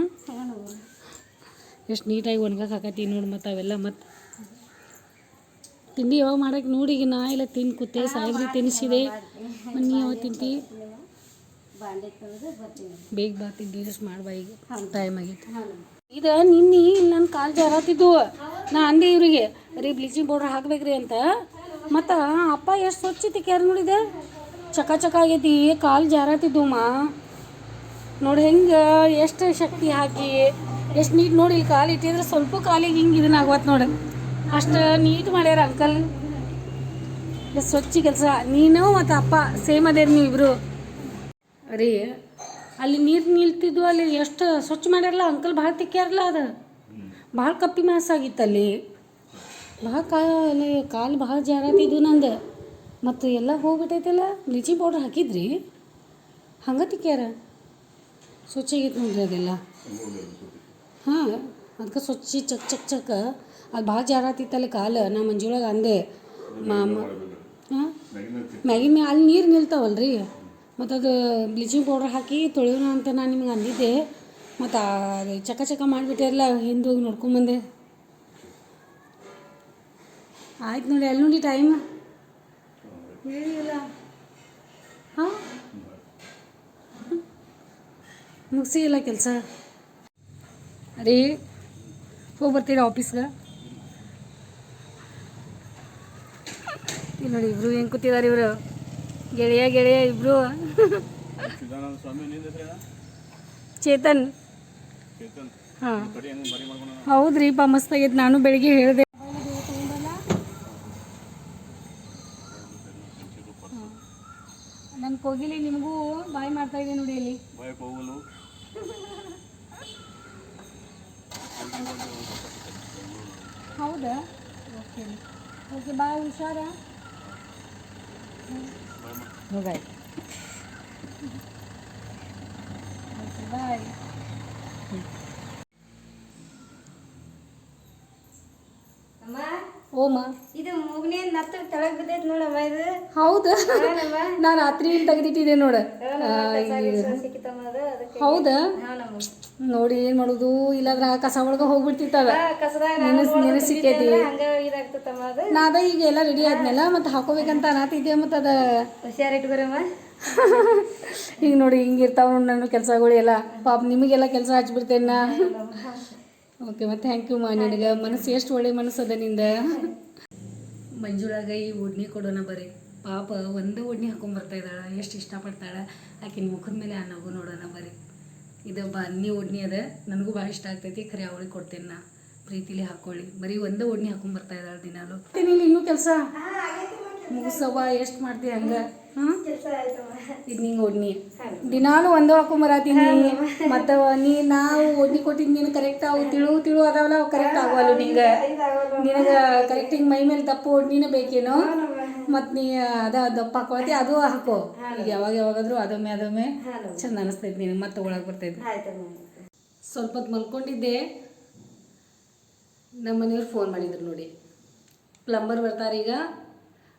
ಎಷ್ಟು ನೀಟಾಗಿ ಒಣಗಕ್ಕೆ ಹಾಕತಿ ನೋಡಿ ಮತ್ತು ಅವೆಲ್ಲ ಮತ್ತು. ತಿಂಡಿ ಯಾವಾಗ ಮಾಡಕ್ಕೆ ನೋಡಿ ಈಗ ನಾ ಇಲ್ಲ ತಿನ್ ಕೂತೆ ಸಾಯಿಬ್ರಿ ತಿನ್ನಿಸಿದೆ ನೀ ಯಾವಾಗ ತಿಂತಿ? ಬೇಗ ಬಾ ತಿಂಡಿ ಮಾಡ್ಬಾ ಈಗ. ಟೈಮ್ ಆಗೈತೆ. ಇದು ಇಲ್ಲಿ ನನ್ನ ಕಾಲು ಜಾರತ್ತಿದ್ದು ನಾ ಅಂದೆ ಇವರಿಗೆ ರೀ ಬ್ಲೀಚಿಂಗ್ ಪೌಡ್ರ್ ಹಾಕ್ಬೇಕ್ರಿ ಅಂತ. ಮತ್ತು ಅಪ್ಪ ಎಷ್ಟು ಸ್ವಚ್ಛ ಕೇರ್ ನೋಡಿದೆ? ಚಕ ಚಕ ಆಗೈತಿ, ಕಾಲು ಜಾರತ್ತಿದ್ದು ಮಾ. ನೋಡಿ ಹೆಂಗೆ ಎಷ್ಟು ಶಕ್ತಿ ಹಾಕಿ, ಎಷ್ಟು ನೀಟ್ ನೋಡಿ ಇಲ್ಲಿ ಕಾಲು ಇಟ್ಟಿದ್ರೆ ಸ್ವಲ್ಪ ಕಾಲಿಗೆ ಹಿಂಗೆ ಇದನ್ನ ಆಗವತ್ ನೋಡಿ. ಅಷ್ಟು ನೀಟ್ ಮಾಡ್ಯಾರ ಅಂಕಲ್. ಸ್ವಚ್ಛ ಕೆಲಸ. ನೀನು ಮತ್ತು ಅಪ್ಪ ಸೇಮ್ ಅದೇರಿ ನೀವು ಇಬ್ಬರು ರೀ ಅಲ್ಲಿ ನೀರು ನಿಲ್ತಿದ್ವು, ಅಲ್ಲಿ ಎಷ್ಟು ಸ್ವಚ್ಛ ಮಾಡ್ಯಾರಲ್ಲ, ಅಂಕಲ್ ಭಾಳ ತಿಕ್ಕ್ಯಾರಲ್ಲ ಅದು. ಭಾಳ ಕಪ್ಪಿ ಮಾಸಾಗಿತ್ತು ಅಲ್ಲಿ. ಭಾಳ ಕಾಲು ಕಾಲು ಭಾಳ ಜಾರಾತಿದ್ವು ನಂದು. ಮತ್ತು ಎಲ್ಲ ಹೋಗ್ಬಿಟ್ಟೈತಲ್ಲ ಬ್ಲೀಚಿಂಗ್ ಪೌಡ್ರ್ ಹಾಕಿದ್ರಿ? ಹಂಗೆ ತಿಕ್ಕ್ಯಾರ ಸ್ವಚ್ಛ ಆಗಿತ್ತು ನೋಡ್ರಿ ಅದೆಲ್ಲ. ಹಾಂ ಅದಕ್ಕೆ ಸ್ವಚ್ಛ, ಚಕ್ ಚಕ್ ಚಕ್. ಅದು ಭಾಳ ಜಾರಾತಿತ್ತಲ್ಲ ಕಾಲು, ನಾ ಮಂಜುಳಾಗ ಅಂದೆ. ಮಾಮ ಹಾಂ? ಮ್ಯಾಗಿನ ಅಲ್ಲಿ ನೀರು ನಿಲ್ತಾವಲ್ರಿ? ಮತ್ತು ಅದು ಬ್ಲೀಚಿಂಗ್ ಪೌಡ್ರ್ ಹಾಕಿ ತೊಳೆಯೋಣ ಅಂತ ನಾನು ನಿಮ್ಗೆ ಅಂದಿದ್ದೆ. ಮತ್ತು ಅದು ಚಕ ಚಕ ಮಾಡಿಬಿಟ್ಟಿರಲ್ಲ ಹಿಂದೆ ಹೋಗಿ ನೋಡ್ಕೊಂಬಂದೆ ಆಯ್ತು ನೋಡಿ ಅಲ್ಲಿ ನೋಡಿ ಟೈಮ್ ಹೇಳಿಲ್ಲ ಹಾಂ? ಮುಗಿಸಿ ಇಲ್ಲ ಕೆಲಸ. ರೀ ಹೋಗಿ ಬರ್ತೀರಾ ಆಫೀಸ್ಗೆ ಇಲ್ಲಿ ನೋಡಿ ಇವರು ಹೆಂಗೆ ಕೂತಿದ್ದಾರೆ ಇವರು. ಗೆಳೆಯ ಗೆಳೆಯ ಇಬ್ರು. ಚೇತನ್. ಹಾಂ. ಹೌದ್ರಿ ಮಸ್ತ್ ಆಗೈತೆ. ನಾನು ಬೆಳಿಗ್ಗೆ ಹೇಳಿದೆ. ನನ್ನ ಕೋಗಿಲಿ ನಿಮಗೂ ಬಾಯ್ ಮಾಡ್ತಾ ಇದೆ ನೋಡಿ ಹೋಗಲು ಹೌದಾ? ಓಕೆ ಓಕೆ ಬಾಯ್ ಹುಷಾರ? ಅಮ್ಮ ಓಮ. ಇದು ಮೂಗನೇ ನತ್ತ ಕೆಳಗ್ ಬಿದ್ದೈತಿ ನೋಡಮ್ಮ ಇದು. ಹೌದಾ. ಹಾನಮ್ಮ ನಾ ರಾತ್ರಿ ತೆಗೆದಿಟ್ಟಿದ್ದೆ ನೋಡ. ಸಿಕ್ಕಿತಮ್ಮ ಹೌದಾ? ನೋಡಿ ಏನ್ ಮಾಡೋದು? ಇಲ್ಲಾಂದ್ರೆ ಆ ಕಸ ಒಳಗ ಹೋಗ್ಬಿಡ್ತಿತ್ತದ ಕಸದಾಗ ನೆನೆಸ್ ನೆನೆಸಿಕೈತಿ ಹಂಗ ಇದಾಗ್ತತಮ್ಮ ಅದು. ನಾ ಅದ ಈಗ ಎಲ್ಲ ರೆಡಿ ಆದ್ಮೇಲೆ ಮತ್ತೆ ಹಾಕೋಬೇಕಂತ ಅನ್ನತಿದ್ದೆ ಮತ್ತೆ ಅದ ಹುಷಾರ್ ಇಟ್ಕೊರಮ್ಮ ಈಗ ನೋಡಿ ಹಿಂಗಿರ್ತಾವ ನೋಡಿ ನನ್ನ ಕೆಲಸಗಳು ಎಲ್ಲ. ಪಾಪ ನಿಮಗೆಲ್ಲ ಕೆಲಸ ಹಚ್ಬಿಡ್ತೇನೆ ನಾ. ಓಕೆ ಮತ್ತೆ ಥ್ಯಾಂಕ್ ಯು ಮಾ ನಿನಗೆ. ಮನಸ್ಸು ಎಷ್ಟು ಒಳ್ಳೆ ಮನಸ್ಸದ ಅದ ನಿಂದ. ಮಂಜುಳಾಗ ಈ ಓಡ್ನಿ ಕೊಡೋಣ ಬರೀ. ಪಾಪ ಒಂದು ಓಡ್ನಿ ಹಾಕೊಂಬರ್ತಾ ಇದ್ದಾಳೆ ಎಷ್ಟು ಇಷ್ಟಪಡ್ತಾಳೆ. ಆಕಿನ ಮುಖದ ಮೇಲೆ ಆ ನಗು ನೋಡೋಣ ಬರೀ. ಇದು ಬನ್ನಿ ಓಡ್ನಿ ಅದ ನನಗೂ ಭಾಳ ಇಷ್ಟ ಆಗ್ತೈತಿ ಖರೆ ಅವಳಿಗೆ ಕೊಡ್ತೇನೆ ನಾ. ಪ್ರೀತಿಲಿ ಹಾಕೊಳ್ಳಿ. ಬರೀ ಒಂದೇ ಓಡ್ನಿ ಹಾಕೊಂಡ್ಬರ್ತಾ ಇದ್ದಾಳೆ ದಿನಾಲು. ನೀನು ಇನ್ನೂ ಕೆಲಸ? ಮುಗಿಸವ್ವ ಎಷ್ಟು ಮಾಡ್ತೀಯ ಹಂಗೆ? ಇದು ನಿಂಗೆ ಓಡ್ನಿ ದಿನಾಲು ಒಂದು ಹಾಕೊಂಬರತೀನಿ ಮತ್ತು ನೀ. ನಾವು ಒಡ್ನಿ ಕೊಟ್ಟಿದ್ದು ನೀನು ಕರೆಕ್ಟ್ ಅವು ತಿಳು ತಿಳು ಅದಾವಲ್ಲ ಅವು ಕರೆಕ್ಟ್ ಆಗುವಲ್ಲ ನಿಂಗೆ. ನಿನಗೆ ಕರೆಕ್ಟ್ ಹಿಂಗೆ ಮೈ ಮೇಲೆ ತಪ್ಪು ಉಣ್ಣಿನ ಬೇಕೇನೋ? ಮತ್ತು ನೀ ಅದ ದಪ್ಪ ಹಾಕೋತಿ ಅದು ಹಾಕೋ. ಈಗ ಯಾವಾಗ ಯಾವಾಗಾದ್ರೂ ಅದೊಮ್ಮೆ ಅದೊಮ್ಮೆ ಚಂದ ಅನಿಸ್ತೈತಿ ನಿನಗೆ ಮತ್ತೆ ಒಳಗೆ ಬರ್ತೈತಿ. ಸ್ವಲ್ಪ ಹೊತ್ತು ಮಲ್ಕೊಂಡಿದ್ದೆ. ನಮ್ಮ ಮನೆಯವ್ರು ಫೋನ್ ಮಾಡಿದ್ರು ನೋಡಿ. ಪ್ಲಂಬರ್ ಬರ್ತಾರೆ ಈಗ.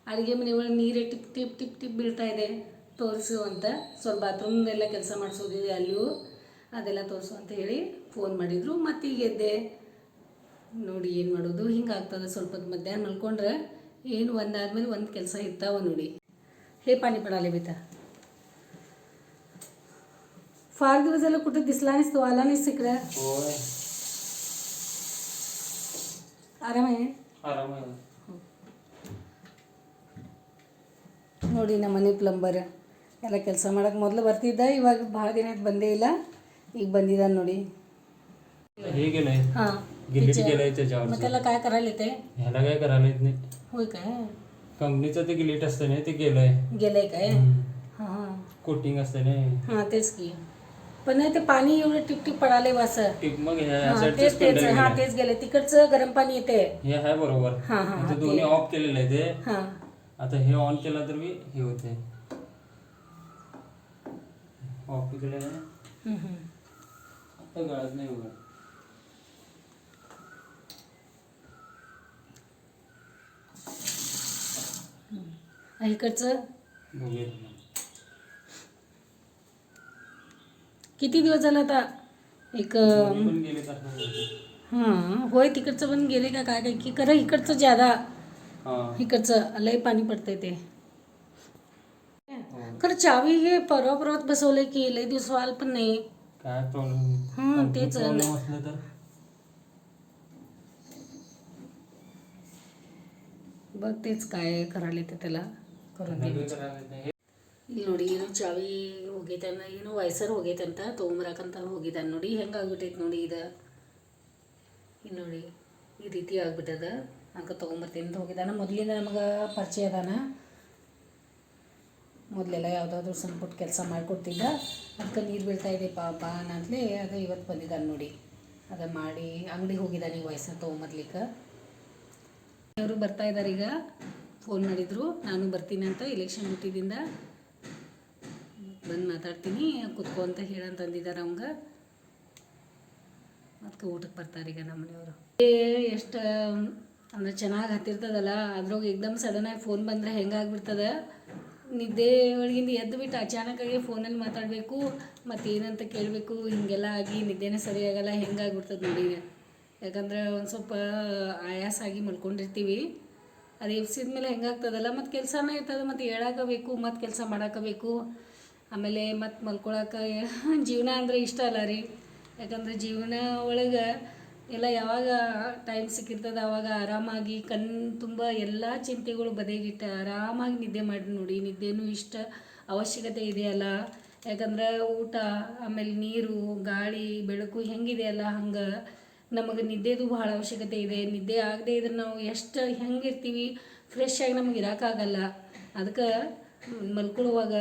ಅಡುಗೆ ಮನೆ ಒಳಗೆ ನೀರೇ ಟಿಪ್ ಟಿಪ್ ಟಿಪ್ ಟಿಪ್ ಬೀಳ್ತಾ ಇದೆ. ತೋರಿಸು ಅಂತ. ಸ್ವಲ್ಪ ಬಾತ್ರೂಮ್ದೆಲ್ಲ ಕೆಲಸ ಮಾಡಿಸೋದಿದೆ ಅಲ್ಲಿಯೂ ಅದೆಲ್ಲ ತೋರಿಸು ಅಂತ ಹೇಳಿ ಫೋನ್ ಮಾಡಿದರು. ಮತ್ತೆ ಈಗ ಎದ್ದೆ. ನೋಡಿ ಏನು ಮಾಡೋದು. ಹಿಂಗೆ ಆಗ್ತದೆ ಸ್ವಲ್ಪ ಹೊತ್ತು ಮಧ್ಯಾಹ್ನ ಮಲ್ಕೊಂಡ್ರೆ. ಏನು ಒಂದಾದ್ಮೇಲೆ ಒಂದು ಕೆಲಸ ಇರ್ತಾವ ನೋಡಿ हे पाणी पडाले बेटा फार दिवस झालं कुठं दिसला नाहीस तू आला नाहीस इकडं होय आराम आहे आराम आहे ನೋಡಿ ನಮ್ಮ ಮನೆ ಪ್ಲಂಬರ್ ಎಲ್ಲ ಕೆಲಸ ಮಾಡಕ್ಕೆ ಮೊದಲು ಬರ್ತಿದ್ದ ಇವಾಗ ಭಾಳ ದಿನ ಆಯ್ತು ಬಂದೇ ಇಲ್ಲ ಈಗ ಬಂದಿದ್ದಾನೆ ನೋಡಿ हे गेलंय हां गिलीट गेलंय त्याच्यावर मग त्याला काय करायला येते ह्याला काय करायला येत नाही होय काय? कंपनीचं ते गिलीट असतं ना ते गेलंय. गेलंय काय? हां हां. कोटिंग असतं ना हां तेच की. पण नाही ते पाणी एवढं टिपटिप पडाले टिप मग ह्या हां साईडचं तेच तेच. हां गेलंय. तेच गेले तिकडचं गरम पाणी येते हे आहे बरोबर. हां हां ते. दोन्ही ऑफ केलेलं आहे ते. हां. आता हे ऑन केला तर मी हे होते ऑफ हम्म, हम्म. आता गळत नाही उघड इकडचं. किती दिवस झाला आता? एक हां होय तिकडचं पण गेले का? काय काय? की खरं इकडचं ज्यादा इकडचं लय पाणी पडतंय ते. हो. खरं चावी हे परवा परवात बसवलंय की लय दिवस व्हाल पण नाही. काय प्रॉब्लेम हां तेच. बघ तेच काय करायला ते त्याला. ಇಲ್ಲಿ ನೋಡಿ ಏನು ಚಾವಿ ಹೋಗೈತೆ ಏನು ವಯಸ್ಸರ್ ಹೋಗೈತಂತ ತೊಗೊಂಬರಾಕಂತ ಹೋಗಿದ್ದಾನೆ ನೋಡಿ ಹೆಂಗಾಗ್ಬಿಟ್ಟೈತೆ ನೋಡಿ ಇದು. ಇನ್ನು ನೋಡಿ ಈ ರೀತಿ ಆಗ್ಬಿಟ್ಟದ. ಅಂಕ ತೊಗೊಂಬರ್ತೀನಿ ಅಂತ ಹೋಗಿದ್ದಾನೆ ಮೊದಲಿಂದ ನಮ್ಗೆ ಪರಿಚಯ ಅದಾನ. ಮೊದಲೆಲ್ಲ ಯಾವುದಾದ್ರು ಸಣ್ಣ ಪುಟ್ಟ ಕೆಲಸ ಮಾಡಿಕೊಡ್ತಿದ್ದ. ಅದಕ್ಕೆ ನೀರು ಬೀಳ್ತಾ ಇದೆ ಪಾಪ ಅನ್ನಂತಲೇ ಅದು ಇವತ್ತು ಬಂದಿದ್ದಾನೆ ನೋಡಿ. ಅದು ಮಾಡಿ ಅಂಗಡಿಗೆ ಹೋಗಿದ್ದಾನೆ ಈ ವಯಸ್ಸನ್ನು ತೊಗೊಂಬರ್ಲಿಕ್ಕೆ. ಅವರು ಬರ್ತಾ ಇದ್ದಾರೆ ಈಗ. ಫೋನ್ ಮಾಡಿದರು. ನಾನು ಬರ್ತೀನಿ ಅಂತ ಇಲೆಕ್ಷನ್ ಡ್ಯೂಟಿದಿಂದ ಬಂದು ಮಾತಾಡ್ತೀನಿ, ಕುತ್ಕೋ ಅಂತ ಹೇಳಂತಂದಿದ್ದಾರೆ ಅವಂಗ. ಅದಕ್ಕೆ ಊಟಕ್ಕೆ ಬರ್ತಾರೆ ಈಗ ನಮ್ಮ ಮನೆಯವರು. ಎಷ್ಟು, ಅಂದ್ರೆ ಚೆನ್ನಾಗಿ ಹತ್ತಿರ್ತದಲ್ಲ ಅದ್ರಾಗ ಏಕ್ದಮ್ ಸಡನ್ನಾಗಿ ಫೋನ್ ಬಂದರೆ ಹೆಂಗಾಗ್ಬಿಡ್ತದೆ ನಿದ್ದೆ ಒಳಗಿಂದ ಎದ್ದು ಬಿಟ್ಟು ಅಚಾನಕ್ಕಾಗಿ ಫೋನಲ್ಲಿ ಮಾತಾಡಬೇಕು, ಮತ್ತು ಏನಂತ ಕೇಳಬೇಕು, ಹೀಗೆಲ್ಲ ಆಗಿ ನಿದ್ದೆನೇ ಸರಿಯಾಗಲ್ಲ ಹೆಂಗಾಗ್ಬಿಡ್ತದೆ ನೋಡಿ ಯಾಕಂದ್ರೆ ಒಂದು ಸ್ವಲ್ಪ ಆಯಾಸ ಆಗಿ ಮಲ್ಕೊಂಡಿರ್ತೀವಿ. ಅದು ಎಬ್ಸಿದ ಮೇಲೆ ಹೆಂಗಾಗ್ತದಲ್ಲ, ಮತ್ತು ಕೆಲಸನೇ ಇರ್ತದೆ, ಮತ್ತು ಹೇಳಾಕಬೇಕು, ಮತ್ತು ಕೆಲಸ ಮಾಡಾಕಬೇಕು. ಆಮೇಲೆ ಮತ್ತು ಮಲ್ಕೊಳಕ್ಕೆ ಜೀವನ ಅಂದರೆ ಇಷ್ಟ ಅಲ್ಲ ರೀ. ಯಾಕಂದ್ರೆ ಜೀವನ ಒಳಗೆ ಎಲ್ಲ ಯಾವಾಗ ಟೈಮ್ ಸಿಕ್ಕಿರ್ತದೆ ಆವಾಗ ಆರಾಮಾಗಿ ಕಣ್ ತುಂಬ ಎಲ್ಲ ಚಿಂತೆಗಳು ಬದಿಗಿಟ್ಟು ಆರಾಮಾಗಿ ನಿದ್ದೆ ಮಾಡಿ, ನೋಡಿ ನಿದ್ದೆನೂ ಇಷ್ಟ ಅವಶ್ಯಕತೆ ಇದೆಯಲ್ಲ ಯಾಕಂದ್ರೆ ಊಟ, ಆಮೇಲೆ ನೀರು, ಗಾಳಿ, ಬೆಳಕು ಹೆಂಗಿದೆಯಲ್ಲ ಹಂಗೆ. ನಮಗೆ ನಿದ್ದೆದು ಬಹಳ ಅವಶ್ಯಕತೆ ಇದೆ. ನಿದ್ದೆ ಆಗದೆ ಇದ್ರೆ ನಾವು ಎಷ್ಟು ಹೆಂಗಿರ್ತೀವಿ ಫ್ರೆಶ್ ಆಗಿ ನಮಗೆ ಇರೋಕ್ಕಾಗಲ್ಲ ಅದಕ್ಕೆ ಮಲ್ಕೊಳ್ಳುವಾಗ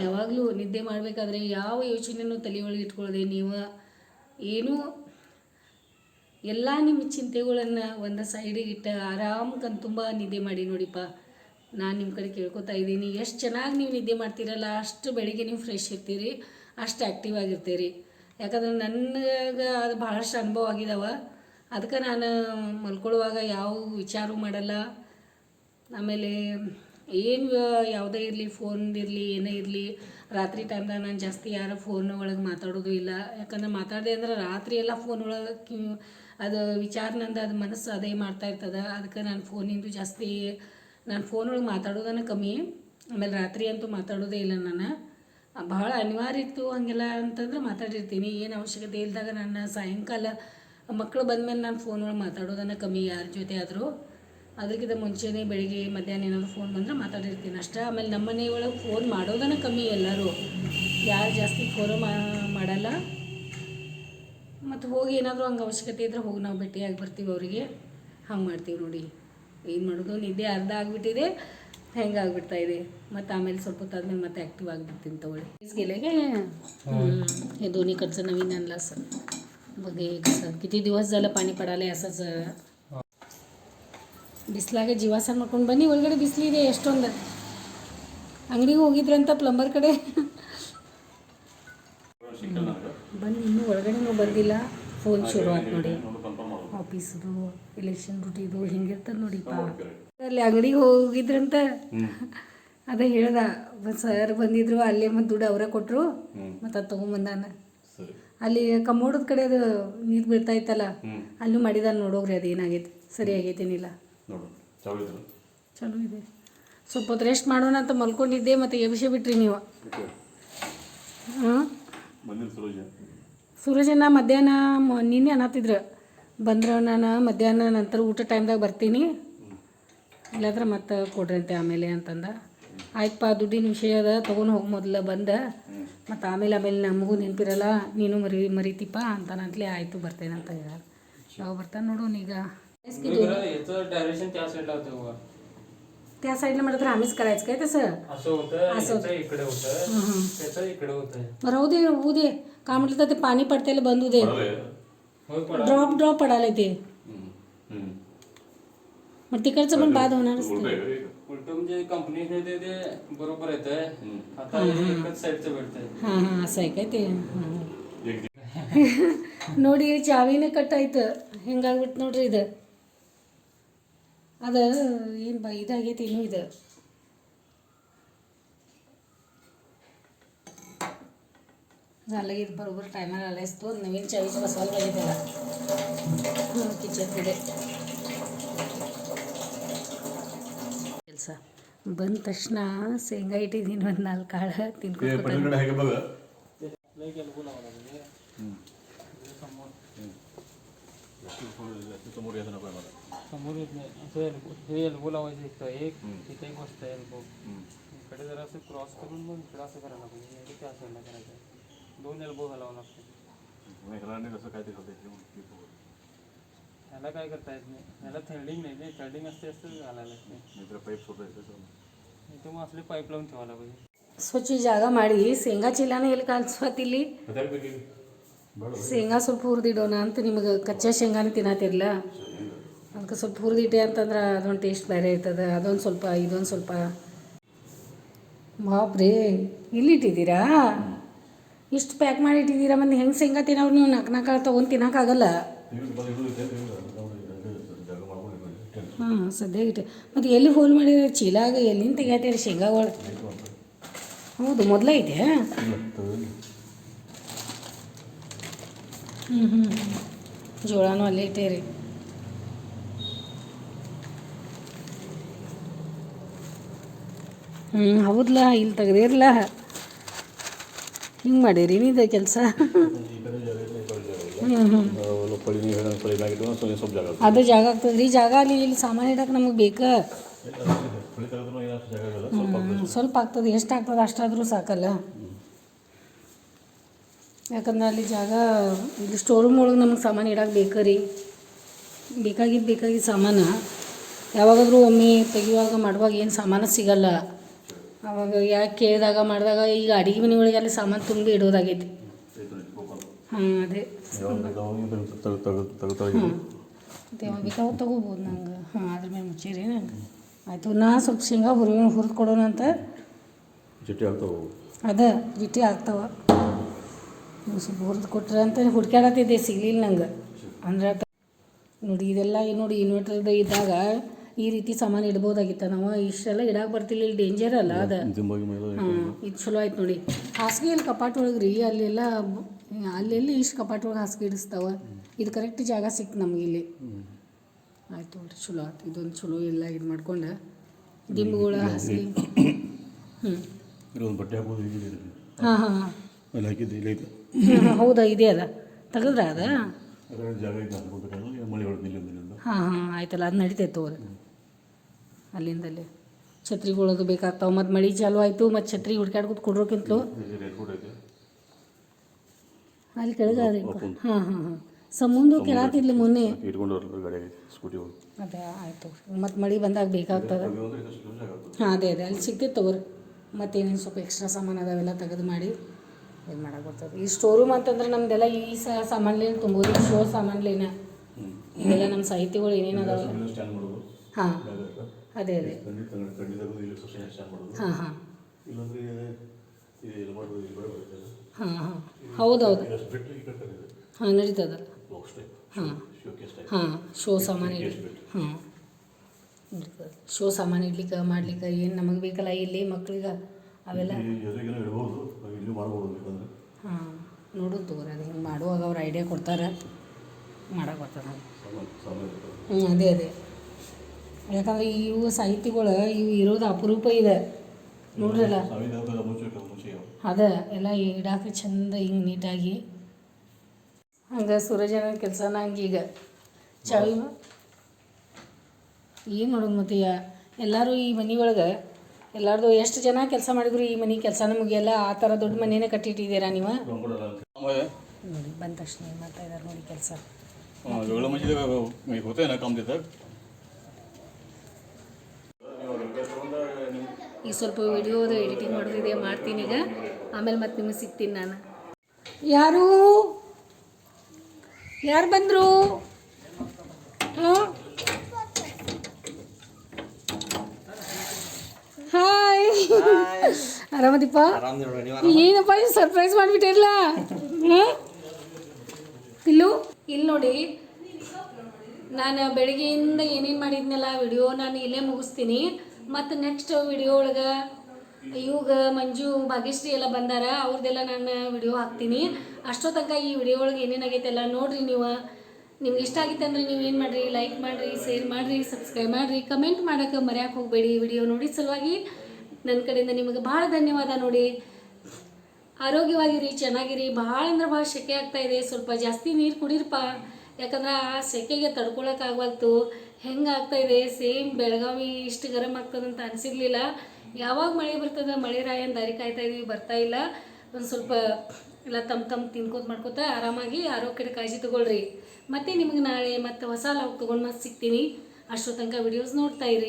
ಯಾವಾಗಲೂ ನಿದ್ದೆ ಮಾಡಬೇಕಾದ್ರೆ ಯಾವ ಯೋಚನೆನೂ ತಲೆಯೊಳಗೆ ಇಟ್ಕೊಳ್ಳದೆ ನೀವು. ಏನೂ ಎಲ್ಲ ನಿಮ್ಮ ಚಿಂತೆಗಳನ್ನು ಒಂದು ಸೈಡಿಗೆ ಇಟ್ಟು ಆರಾಮ್ ಕಣ್ ತುಂಬ ನಿದ್ದೆ ಮಾಡಿ ನೋಡಿಪ್ಪ. ನಾನು ನಿಮ್ಮ ಕಡೆ ಕೇಳ್ಕೊತಾ ಇದ್ದೀನಿ. ಎಷ್ಟು ಚೆನ್ನಾಗಿ ನೀವು ನಿದ್ದೆ ಮಾಡ್ತೀರಲ್ಲ? ಅಷ್ಟು ಬೆಳಿಗ್ಗೆ ನೀವು ಫ್ರೆಶ್ ಇರ್ತೀರಿ. ಅಷ್ಟು ಆ್ಯಕ್ಟಿವ್ ಆಗಿರ್ತೀರಿ. ಯಾಕಂದ್ರೆ ನನಗೆ ಅದು ಭಾಳಷ್ಟು ಅನುಭವ ಆಗಿದಾವ. ಅದಕ್ಕೆ ನಾನು ಮಲ್ಕೊಳ್ಳುವಾಗ ಯಾವ ವಿಚಾರ ಮಾಡಲ್ಲ. ಆಮೇಲೆ ಏನು ಯಾವುದೇ ಇರಲಿ ಫೋನ್ ಇರಲಿ, ಏನೇ ಇರಲಿ, ರಾತ್ರಿ ಟೈಮ್ದಾಗ ನಾನು ಜಾಸ್ತಿ ಯಾರ ಫೋನ್ ಒಳಗೆ ಮಾತಾಡೋದು ಇಲ್ಲ. ಯಾಕಂದ್ರೆ ಮಾತಾಡಿದೆ ಅಂದ್ರೆ ರಾತ್ರಿ ಎಲ್ಲ ಫೋನ್ ಒಳಗೆ ಅದು ವಿಚಾರ ನಂದು ಅದು ಮನಸ್ಸು ಅದೇ ಮಾಡ್ತಾ ಇರ್ತದೆ. ಅದಕ್ಕೆ ನಾನು ಫೋನಿಂದು ಜಾಸ್ತಿ ನಾನು ಫೋನ್ ಒಳಗೆ ಮಾತಾಡೋದನ್ನ ಕಮ್ಮಿ. ಆಮೇಲೆ ರಾತ್ರಿ ಅಂತೂ ಮಾತಾಡೋದೇ ಇಲ್ಲ ನಾನು. ಭಾಳ ಅನಿವಾರ್ಯ ಇತ್ತು ಹಾಗೆಲ್ಲ ಅಂತಂದ್ರೆ ಮಾತಾಡಿರ್ತೀನಿ. ಏನು ಅವಶ್ಯಕತೆ ಇಲ್ದಾಗ ನಾನು ಸಾಯಂಕಾಲ ಮಕ್ಕಳು ಬಂದಮೇಲೆ ನಾನು ಫೋನ್ ಒಳಗೆ ಮಾತಾಡೋದನ್ನು ಕಮ್ಮಿ, ಯಾರ ಜೊತೆ ಆದರೂ. ಅದಕ್ಕಿಂತ ಮುಂಚೆನೇ ಬೆಳಿಗ್ಗೆ, ಮಧ್ಯಾಹ್ನ ಏನಾದರೂ ಫೋನ್ ಬಂದರೆ ಮಾತಾಡಿರ್ತೀನಿ. ಅಷ್ಟೇ ಆಮೇಲೆ ನಮ್ಮ ಮನೆ ಒಳಗೆ ಫೋನ್ ಮಾಡೋದನ್ನು ಕಮ್ಮಿ ಎಲ್ಲರೂ. ಯಾರು ಜಾಸ್ತಿ ಫೋನು ಮಾಡಲ್ಲ. ಮತ್ತು ಹೋಗಿ ಏನಾದರೂ ಹಂಗೆ ಅವಶ್ಯಕತೆ ಇದ್ದರೆ ಹೋಗಿ ನಾವು ಭೇಟಿಯಾಗಿ ಬರ್ತೀವಿ ಅವರಿಗೆ. ಹಂಗೆ ಮಾಡ್ತೀವಿ ನೋಡಿ. ಏನು ಮಾಡೋದು? ನಿದ್ದೆ ಅರ್ಧ ಆಗಿಬಿಟ್ಟಿದೆ. ಹೆಂಗೆ ಆಗ್ಬಿಡ್ತಾ ಇದೆ ಮತ್ತು ಆಮೇಲೆ ಸ್ವಲ್ಪ ಹೊತ್ತಾದ್ಮೇಲೆ ಮತ್ತೆ ॲक्टिव्ह ಆಗಿಬಿಡ್ತೀನಿ तवळे गेले काय हम्म. हे दोन्ही कडचं नवीन आणलं असं बघ हे कसं किती दिवस झालं पाणी पडाले असंच ಬಿಸ್ಲಾಗೆ ಜೀವಾಸನ ಮಾಡ್ಕೊಂಡು ಬನ್ನಿ ಒಳಗಡೆ ಬಿಸಿಲಿದೆ ಎಷ್ಟೊಂದು ಅಂಗಡಿಗೆ ಹೋಗಿದ್ರಂತ ಪ್ಲಂಬರ್ ಕಡೆ ಸಿಕ್ಕಲ್ಲ ನನಗೆ ಬನ್ನಿ ಇನ್ನೂ ಒಳಗಡೆನೂ ಬಂದಿಲ್ಲ ಫೋನ್ ಶುರು ಆಯ್ತು ನೋಡಿ ನೋಡಿ ಕನ್ಫರ್ಮ್ ಮಾಡೋದು ಆಫೀಸ್ದು ಇಲೆಕ್ಷನ್ ಡ್ಯೂಟಿದು ಹಿಂಗಿರ್ತದೆ ನೋಡಿಪ್ಪ correct. ಅಲ್ಲಿ ಅಂಗಡಿಗೆ ಹೋಗಿದ್ರಂತ. ಅದೇ ಹೇಳ್ದ ಸರ್ ಬಂದಿದ್ರು ಅಲ್ಲೇ ಮತ್ತು ದುಡ್ಡು ಅವರೇ ಕೊಟ್ಟರು ಮತ್ತೆ ಅದು ತೊಗೊಂಬಂದಾನ ಅಲ್ಲಿ ಕಮೋಡದ ಕಡೆ ಅದು ನೀರು ಬೀಳ್ತಾ ಇತ್ತಲ್ಲ ಅಲ್ಲೂ ಮಾಡಿದ ನೋಡೋಗ್ರಿ ಅದು ಏನಾಗೈತೆ. ಸರಿ ಆಗೈತೇನಿಲ್ಲ. ಚಲೋ ಇದೆ. ಸ್ವಲ್ಪ ಹೊತ್ತು ರೆಸ್ಟ್ ಮಾಡೋಣ ಅಂತ ಮಲ್ಕೊಂಡಿದ್ದೆ ಮತ್ತು ಎಬ್ಸೆ ಬಿಟ್ರಿ ನೀವು. ಹಾಂ? ಸೂರಜನ ಮಧ್ಯಾಹ್ನ ನಿನ್ನೆ ಅನ್ನತ್ತಿದ್ರು ಬಂದ್ರೆ ನಾನು ಮಧ್ಯಾಹ್ನ ನಂತರ ಊಟ ಟೈಮ್ದಾಗ ಬರ್ತೀನಿ. ಇಲ್ಲಾಂದ್ರೆ ಮತ್ತೆ ಕೊಡ್ರಿ ಅಂತೆ ಆಮೇಲೆ ಅಂತಂದ ಆಯ್ತಪ್ಪ ದುಡ್ಡಿನ ವಿಷಯ ಅದ ತೊಗೊಂಡು ಹೋಗಿ ಮೊದಲು ಬಂದ ಮತ್ತು ಆಮೇಲೆ ಆಮೇಲೆ ನಮಗೂ ನೆನಪಿರಲ್ಲ ನೀನು ಮರಿ ಮರಿತಿಪ್ಪ ಅಂತಾನಂತಲೇ ಆಯಿತು ಬರ್ತೇನೆ ಅಂತ ಹೇಳ ಯಾವ ಬರ್ತಾನೆ ನೋಡೋಣ ಈಗ याचं डायरेक्शन त्या साईडला होतं बघा त्या साईडला म्हटलं तर आम्हीच करायचं काय तसं असं होतं याचं इकडे होतं त्याचं इकडे होतं राहू दे होऊ दे का म्हटलं तर ते पाणी पडतेलं बंद होऊ दे होय पण ड्रॉप ड्रॉप पडायला ते हम्म. हम्म. मग तिकडचं पण बाद होणारच उलटं ते आहे का हे? उलट म्हणजे कंपनीने ते ते बरोबर येतंय आता हे एकच साईडचं भेटतंय ಹಾಂ ಹಾಂ असं आहे काय ते हां एक दि- ನೋಡಿ ಚಾವಿನೇ ಕಟ್ಟಾಯ್ತು ಹಿಂಗಾಗ್ಬಿಟ್ಟು ನೋಡ್ರಿ ಇದು ಅದು ಏನು ಬ ಇದಾಗೈತಿ ಇನ್ನೂ ಇದು झालं की बरोबर टायमाला आलायस तो नवीन चावीचं बसवायला पाहिजे त्याला ಬಂದ ತಕ್ಷಣ ಶೇಂಗಾ ಇಟ್ಟಿದ್ದೀನಿ ಒಂದು ನಾಲ್ಕು ಕಾಳು ते ತಿನ್ಕೊಂಡು पलीकडे आहे का बघा लई गेलो लावला म्हणजे समोर जास्त समोर यायचं नको आहे मला समोर येत नाही असं एल्बो हे एल्बो लावायचं इथं एक तिथे एक वस्त आहे एल्बो इकडे जरा असं क्रॉस करून मग इकडं असं करायला पाहिजे हे त्या साईडला करायचं दोन एल्बो घालावं लागतं नाही ह्याला नाही तसं काय ते ह्याला काय करता येत नाही ह्याला थ्रेडिंग नाही नाही थ्रेडिंग असते असतं घालायला येत नाही नाहीतर पाईप होतं त्याचं इथं मग असले पाईप लावून ठेवायला पाहिजे ಸ್ವಚ್ಛ ಜಾಗ ಮಾಡಿ ಶೇಂಗಾ ಚೀಲಾನ ಎಲ್ಲಿ ಕಾಲ್ಸ್ವತ್ತಿಲ್ಲಿ ಶೇಂಗಾ ಸ್ವಲ್ಪ ಹುರಿದಿಡೋಣ ಅಂತ ನಿಮಗೆ ಕಚ್ಚಾ ಶೇಂಗಾನ ತಿನ್ನತ್ತಿರಲ್ಲ ಅದಕ್ಕೆ ಸ್ವಲ್ಪ ಹುರಿದಿಟ್ಟೆ ಅಂತಂದ್ರೆ ಅದೊಂದು ಟೇಸ್ಟ್ ಬೇರೆ ಇರ್ತದೆ ಅದೊಂದು ಸ್ವಲ್ಪ ಇದೊಂದು ಸ್ವಲ್ಪ ಬಾಪ್ರೇ ಇಲ್ಲಿಟ್ಟಿದ್ದೀರಾ ಇಷ್ಟು ಪ್ಯಾಕ್ ಮಾಡಿ ಇಟ್ಟಿದ್ದೀರಾ ಮತ್ತೆ ಹೆಂಗೆ ಶೇಂಗಾ ತಿನ್ನೋರು ನೀವು ನಾಲ್ಕು ನಾಲ್ಕು ತೊಗೊಂಡು ತಿನ್ನೋಕ್ಕಾಗಲ್ಲ ಹಾಂ ಸದ್ಯ ಇಟ್ಟೆ ಮತ್ತು ಎಲ್ಲಿ ಹೋಲ್ ಮಾಡಿದ್ರೆ ಚೀಲಾಗ ಎಲ್ಲಿಂದ ತೆಗಿಯತ್ತೀರಿ ಶೇಂಗಾಗಳು ಹೌದು, ಮೊದಲೇ ಇದೆ ಹ್ಞೂ ಹ್ಞೂ ಜೋಳನೂ ಅಲ್ಲೇ ಇಟ್ಟೇರಿ ಹ್ಞೂ ಹೌದಲ್ಲ ಇಲ್ಲಿ ತೆಗ್ದಿರಲ್ಲ ಹಿಂಗೆ ಮಾಡೀರಿ ಇದು ಕೆಲಸ? ಸ್ವಲ್ಪ ಸ್ವಲ್ಪ ಜಾಗ ಅದು ಜಾಗ ಆಗ್ತದೆ. ರೀ ಜಾಗ ಅಲ್ಲಿ ಇಲ್ಲಿ ಸಾಮಾನು ಇಡಕ್ಕೆ ನಮಗೆ ಬೇಕಾ? ಸ್ವಲ್ಪ ಆಗ್ತದೆ. ಎಷ್ಟು ಆಗ್ತದೆ ಅಷ್ಟಾದರೂ ಸಾಕಲ್ಲ. ಯಾಕಂದ್ರೆ ಅಲ್ಲಿ ಜಾಗ, ಇಲ್ಲಿ ಸ್ಟೋರ್ ರೂಮ್ ಒಳಗೆ ನಮಗೆ ಸಾಮಾನು ಇಡಕ್ಕೆ ಬೇಕು ರೀ? ಬೇಕಾಗಿದ್ದು ಬೇಕಾಗಿದ್ದ ಸಾಮಾನು. ಯಾವಾಗಾದರೂ ಒಮ್ಮೆ ತೆಗಿಯುವಾಗ, ಮಾಡುವಾಗ ಏನು ಸಾಮಾನು ಸಿಗಲ್ಲ. ಅವಾಗ ಯಾಕೆ ಕೇಳಿದಾಗ, ಮಾಡಿದಾಗ, ಈಗ ಅಡಿಗೆ ಅಲ್ಲಿ ಸಾಮಾನು ತುಂಬಿ ಇಡೋದಾಗೈತಿ. ಹಾಂ ಅದೇ. ಬೇಕಾವಾಗ ತೊಗೋಬೋದು ನಂಗೆ. ಹಾಂ ಅದ್ರ ಮೇಲೆ ಮುಚ್ಚಿರಿ ನಂಗೆ. ಆಯಿತು ನಾ ಸ್ವಲ್ಪ ಶೇಂಗಾ ಹುರಿ ಹುರಿದು ಕೊಡೋಣ ಅಂತ. ಚಿಟ್ಟಿ ಆಗ್ತಾವೆ ಅದ ಜಿಟಿ ಆಗ್ತಾವ. ಸ್ವಲ್ಪ ಹುರಿದು ಕೊಟ್ರೆ ಅಂತ ಹುಡ್ಕ್ಯಾಡತ್ತಿದ್ದೆ ಸಿಗಲಿಲ್ಲ ನಂಗೆ. ಅಂದ್ರೆ ನೋಡಿ ಇದೆಲ್ಲ ಏನು ನೋಡಿ ಇನ್ವರ್ಟರ್ದ ಇದ್ದಾಗ ಈ ರೀತಿ ಸಾಮಾನು ಇಡ್ಬೋದಾಗಿತ್ತು ನಾವು? ಇಷ್ಟೆಲ್ಲ ಇಡಕ್ಕೆ ಬರ್ತಿಲ್ಲ ಇಲ್ಲಿ ಡೇಂಜರ್ ಅಲ್ಲ ಅದ. ಹಾಂ ಇದು ಚಲೋ ಆಯ್ತು ನೋಡಿ. ಹಾಸಿಗೆ ಇಲ್ಲಿ ಕಪಾಟ್ ಒಳಗೆ ರೀ ಅಲ್ಲೆಲ್ಲ ಅಲ್ಲೆಲ್ಲಿ ಇಷ್ಟು ಕಪಾಟ್ ಒಳಗೆ ಹಾಸಿಗೆ ಇಡಿಸ್ತಾವ ಇದು ಕರೆಕ್ಟ್ ಜಾಗ ಸಿಕ್ತು ನಮ್ಗೆ ಇಲ್ಲಿ ಆಯ್ತು ನೋಡ್ರಿ ಚಲೋ ಆಯ್ತು ಇದೊಂದು ಚಲೋ ಎಲ್ಲ ಇದು ಮಾಡ್ಕೊಂಡು ದಿಂಬುಗಳು ಹಾಸಿಗೆ ಹ್ಞೂ ಬಟ್ಟೆ ಹಾಕೋದು ಹಾಂ ಹಾಂ ಹಾಂ ಅಲ್ಲಿ ಹಾಕಿದ್ದು ಇಲ್ಲ ಐತೆ ಹೌದಾ ಇದೆ ಅದ ತೆಗೆದ್ರ ಅದ ಜಾಗ ಐತೆ ಮಳೆ ಹಾಂ ಹಾಂ ಆಯ್ತಲ್ಲ ಅದು ನಡಿತೈತೆ ತಗೋರಿ ಅಲ್ಲಿ ಛತ್ರಿಗಳದು ಬೇಕಾಗ್ತಾವೆ ಮತ್ತು ಮಳೆ ಚಾಲು ಆಯಿತು ಮತ್ತು ಛತ್ರಿ ಹುಡ್ಕಾಡ್ಕೊತ ಕೊಡ್ರೋಕ್ಕಿಂತಲೂ ಅಲ್ಲಿ ಕೆಳಗೆ ಹಾಂ ಹಾಂ ಹಾಂ. ಸಮುಂದು ಕೆಳತಿರ್ಲಿ ಮೊನ್ನೆ. ಸ್ಕೂಟಿ ಅದೇ ಆಯಿತು. ಮತ್ತು ಮಳೆ ಬಂದಾಗ ಬೇಕಾಗ್ತದೆ. ಹಾಂ ಅದೇ ಅದೇ. ಅಲ್ಲಿ ಸಿಗ್ತೈತೆ ತಗೋರಿ. ಮತ್ತೇನೇನು ಸ್ವಲ್ಪ ಎಕ್ಸ್ಟ್ರಾ ಸಾಮಾನು ಅದಾವೆಲ್ಲ ತೆಗೆದು ಮಾಡಿ ಇದು ಮಾಡಕ್ಕೆ ಬರ್ತದೆ. ಈ ಸ್ಟೋರ್ ರೂಮ್ ಅಂತಂದ್ರೆ ನಮ್ದೆಲ್ಲ ಈ ಸಹ ಸಾಮಾನ್ಲೇನು ತುಂಬೋದು ಸ್ಟೋರ್ ಸಾಮಾನ್ಲೇನ. ಇದೆಲ್ಲ ನಮ್ಮ ಸಾಹಿತ್ಯಗಳು ಏನೇನು ಅದಾವೆ? ಹಾಂ. ಅದೇ ಅದೇ. ಹಾಂ ಹಾಂ. ಹಾಂ ಹಾಂ. ಹೌದೌದು. ಹಾಂ ನಡೀತದ. ಹಾಂ. ಹಾಂ ಶೋ ಸಾಮಾನು ಇಡ್ಲಿ. ಹಾಂ. ಶೋ ಸಾಮಾನು ಇಡ್ಲಿಕ್ಕೆ ಮಾಡ್ಲಿಕ್ಕೆ ಏನು ನಮಗೆ ಬೇಕಲ್ಲ ಇಲ್ಲಿ ಮಕ್ಳಿಗೆ? ಅವೆಲ್ಲ? ಹಾಂ. ನೋಡೋದು ತಗೋರಿ ಅದು ಹಿಂಗೆ ಮಾಡುವಾಗ ಅವ್ರು ಐಡಿಯಾ ಕೊಡ್ತಾರೆ. ಮಾಡಕ್ಕೆ ಬರ್ತದೆ ಹ್ಞೂ ಅದೇ ಅದೇ. ಯಾಕಂದ್ರೆ ಇವು ಸಾಹಿತಿಗಳು ಇವು ಇರೋದು ಅಪರೂಪ ಇದೆ. ನೋಡ್ರಲ್ಲ? ಅದ, ಎಲ್ಲ ಇಡಾಕ ಚಂದ ಹಿಂಗೆ ನೀಟಾಗಿ. ಹಂಗೆ ಸೂರಜನ ಕೆಲಸನ ಈಗ. ಚಾವಿ ಏನು ನೋಡೋದು ಮತ್ತೆ ಎಲ್ಲರೂ ಈ ಮನೆ ಒಳಗೆ, ಎಲ್ಲಾರ್ದು ಎಷ್ಟು ಜನ ಕೆಲಸ ಮಾಡಿದ್ರು ಈ ಮನೆ ಕೆಲಸ ಮುಗಿಯಲ್ಲ, ಆ ಥರ ದೊಡ್ಡ ಮನೇನ ಕಟ್ಟಿಟ್ಟಿದ್ದೀರಾ ನೀವು? ನೋಡಿ, ಬಂದ ತಕ್ಷಣ ಏನು ಮಾಡ್ತಾ ಇದ್ದಾರೆ ನೋಡಿ ಕೆಲಸ. ಈಗ ಸ್ವಲ್ಪ ವಿಡಿಯೋದು ಎಡಿಟಿಂಗ್ ಮಾಡೋದಿದೆ ಮಾಡ್ತೀನಿ ಈಗ. ಆಮೇಲೆ ಮತ್ತೆ ನಿಮಗೆ ಸಿಗ್ತೀನಿ ನಾನು. ಯಾರು? ಯಾರು ಬಂದರು? ಹಾಯ್ ಆರಾಮದಿಪ್ಪ? ಏನಪ್ಪ ಸರ್ಪ್ರೈಸ್ ಮಾಡಿಬಿಟ್ಟಿರಲ್ಲ ಹ್ಞೂ ಇಲ್ಲು? ಇಲ್ಲಿ ನೋಡಿ ನಾನು ಬೆಳಗ್ಗೆಯಿಂದ ಏನೇನು ಮಾಡಿದ್ನಲ್ಲ ವಿಡಿಯೋ ನಾನು ಇಲ್ಲೇ ಮುಗಿಸ್ತೀನಿ. ಮತ್ತು ನೆಕ್ಸ್ಟ್ ವಿಡಿಯೋ ಒಳಗೆ ಇವಾಗ ಮಂಜು, ಭಾಗ್ಯಶ್ರೀ ಎಲ್ಲ ಬಂದಾರ. ಅವ್ರದ್ದೆಲ್ಲ ನಾನು ವಿಡಿಯೋ ಹಾಕ್ತೀನಿ. ಅಷ್ಟೋ ತನಕ ಈ ವಿಡಿಯೋ ಒಳಗೆ ಏನೇನಾಗೈತೆಲ್ಲ ನೋಡ್ರಿ ನೀವು. ನಿಮ್ಗೆ ಇಷ್ಟ ಆಗಿತ್ತು ಅಂದರೆ ನೀವು ಏನು ಮಾಡಿರಿ? ಲೈಕ್ ಮಾಡಿರಿ ಶೇರ್ ಮಾಡಿರಿ ಸಬ್ಸ್ಕ್ರೈಬ್ ಮಾಡಿರಿ ಕಮೆಂಟ್ ಮಾಡೋಕ್ಕೆ ಮರ್ಯಾಕೆ ಹೋಗಬೇಡಿ. ವಿಡಿಯೋ ನೋಡಿ ಸಲುವಾಗಿ ನನ್ನ ಕಡೆಯಿಂದ ನಿಮಗೆ ಭಾಳ ಧನ್ಯವಾದ ನೋಡಿ. ಆರೋಗ್ಯವಾಗಿರಿ, ಚೆನ್ನಾಗಿರಿ. ಭಾಳ ಅಂದ್ರೆ ಭಾಳ ಸೆಕೆ ಆಗ್ತಾ ಇದೆ. ಸ್ವಲ್ಪ ಜಾಸ್ತಿ ನೀರು ಕುಡೀರಪ್ಪ ಯಾಕಂದ್ರೆ ಆ ಸೆಕೆಗೆ ಆಗ್ತಾ ಇದೆ ಸೇಮ್ ಬೆಳಗಾವಿ ಇಷ್ಟು ಗರಂ ಆಗ್ತದಂತ ಅನಿಸಿರ್ಲಿಲ್ಲ. ಯಾವಾಗ ಮಳೆ ಬರ್ತದೆ? ಮಳೆ ರಾಯನ್ ದಾರಿ ಕಾಯ್ತಾ ಇದೀವಿ, ಬರ್ತಾ ಇಲ್ಲ. ಒಂದು ಸ್ವಲ್ಪ ಎಲ್ಲ ತಮ್ಮ ತಮ್ಮ ತಿನ್ಕೋತ ಮಾಡ್ಕೋತ ಆರಾಮಾಗಿ ಆರೋಗ್ಯದ ಕಾಳಜಿ ತಗೊಳ್ರಿ. ಮತ್ತೆ ನಿಮಗೆ ನಾಳೆ ಮತ್ತೆ ಹೊಸ ಲಾಗ್ ತೊಗೊಂಡು ಮತ್ತೆ ಸಿಗ್ತೀನಿ. ಅಷ್ಟೋ ತನಕ ವಿಡಿಯೋಸ್ ನೋಡ್ತಾ ಇರಿ.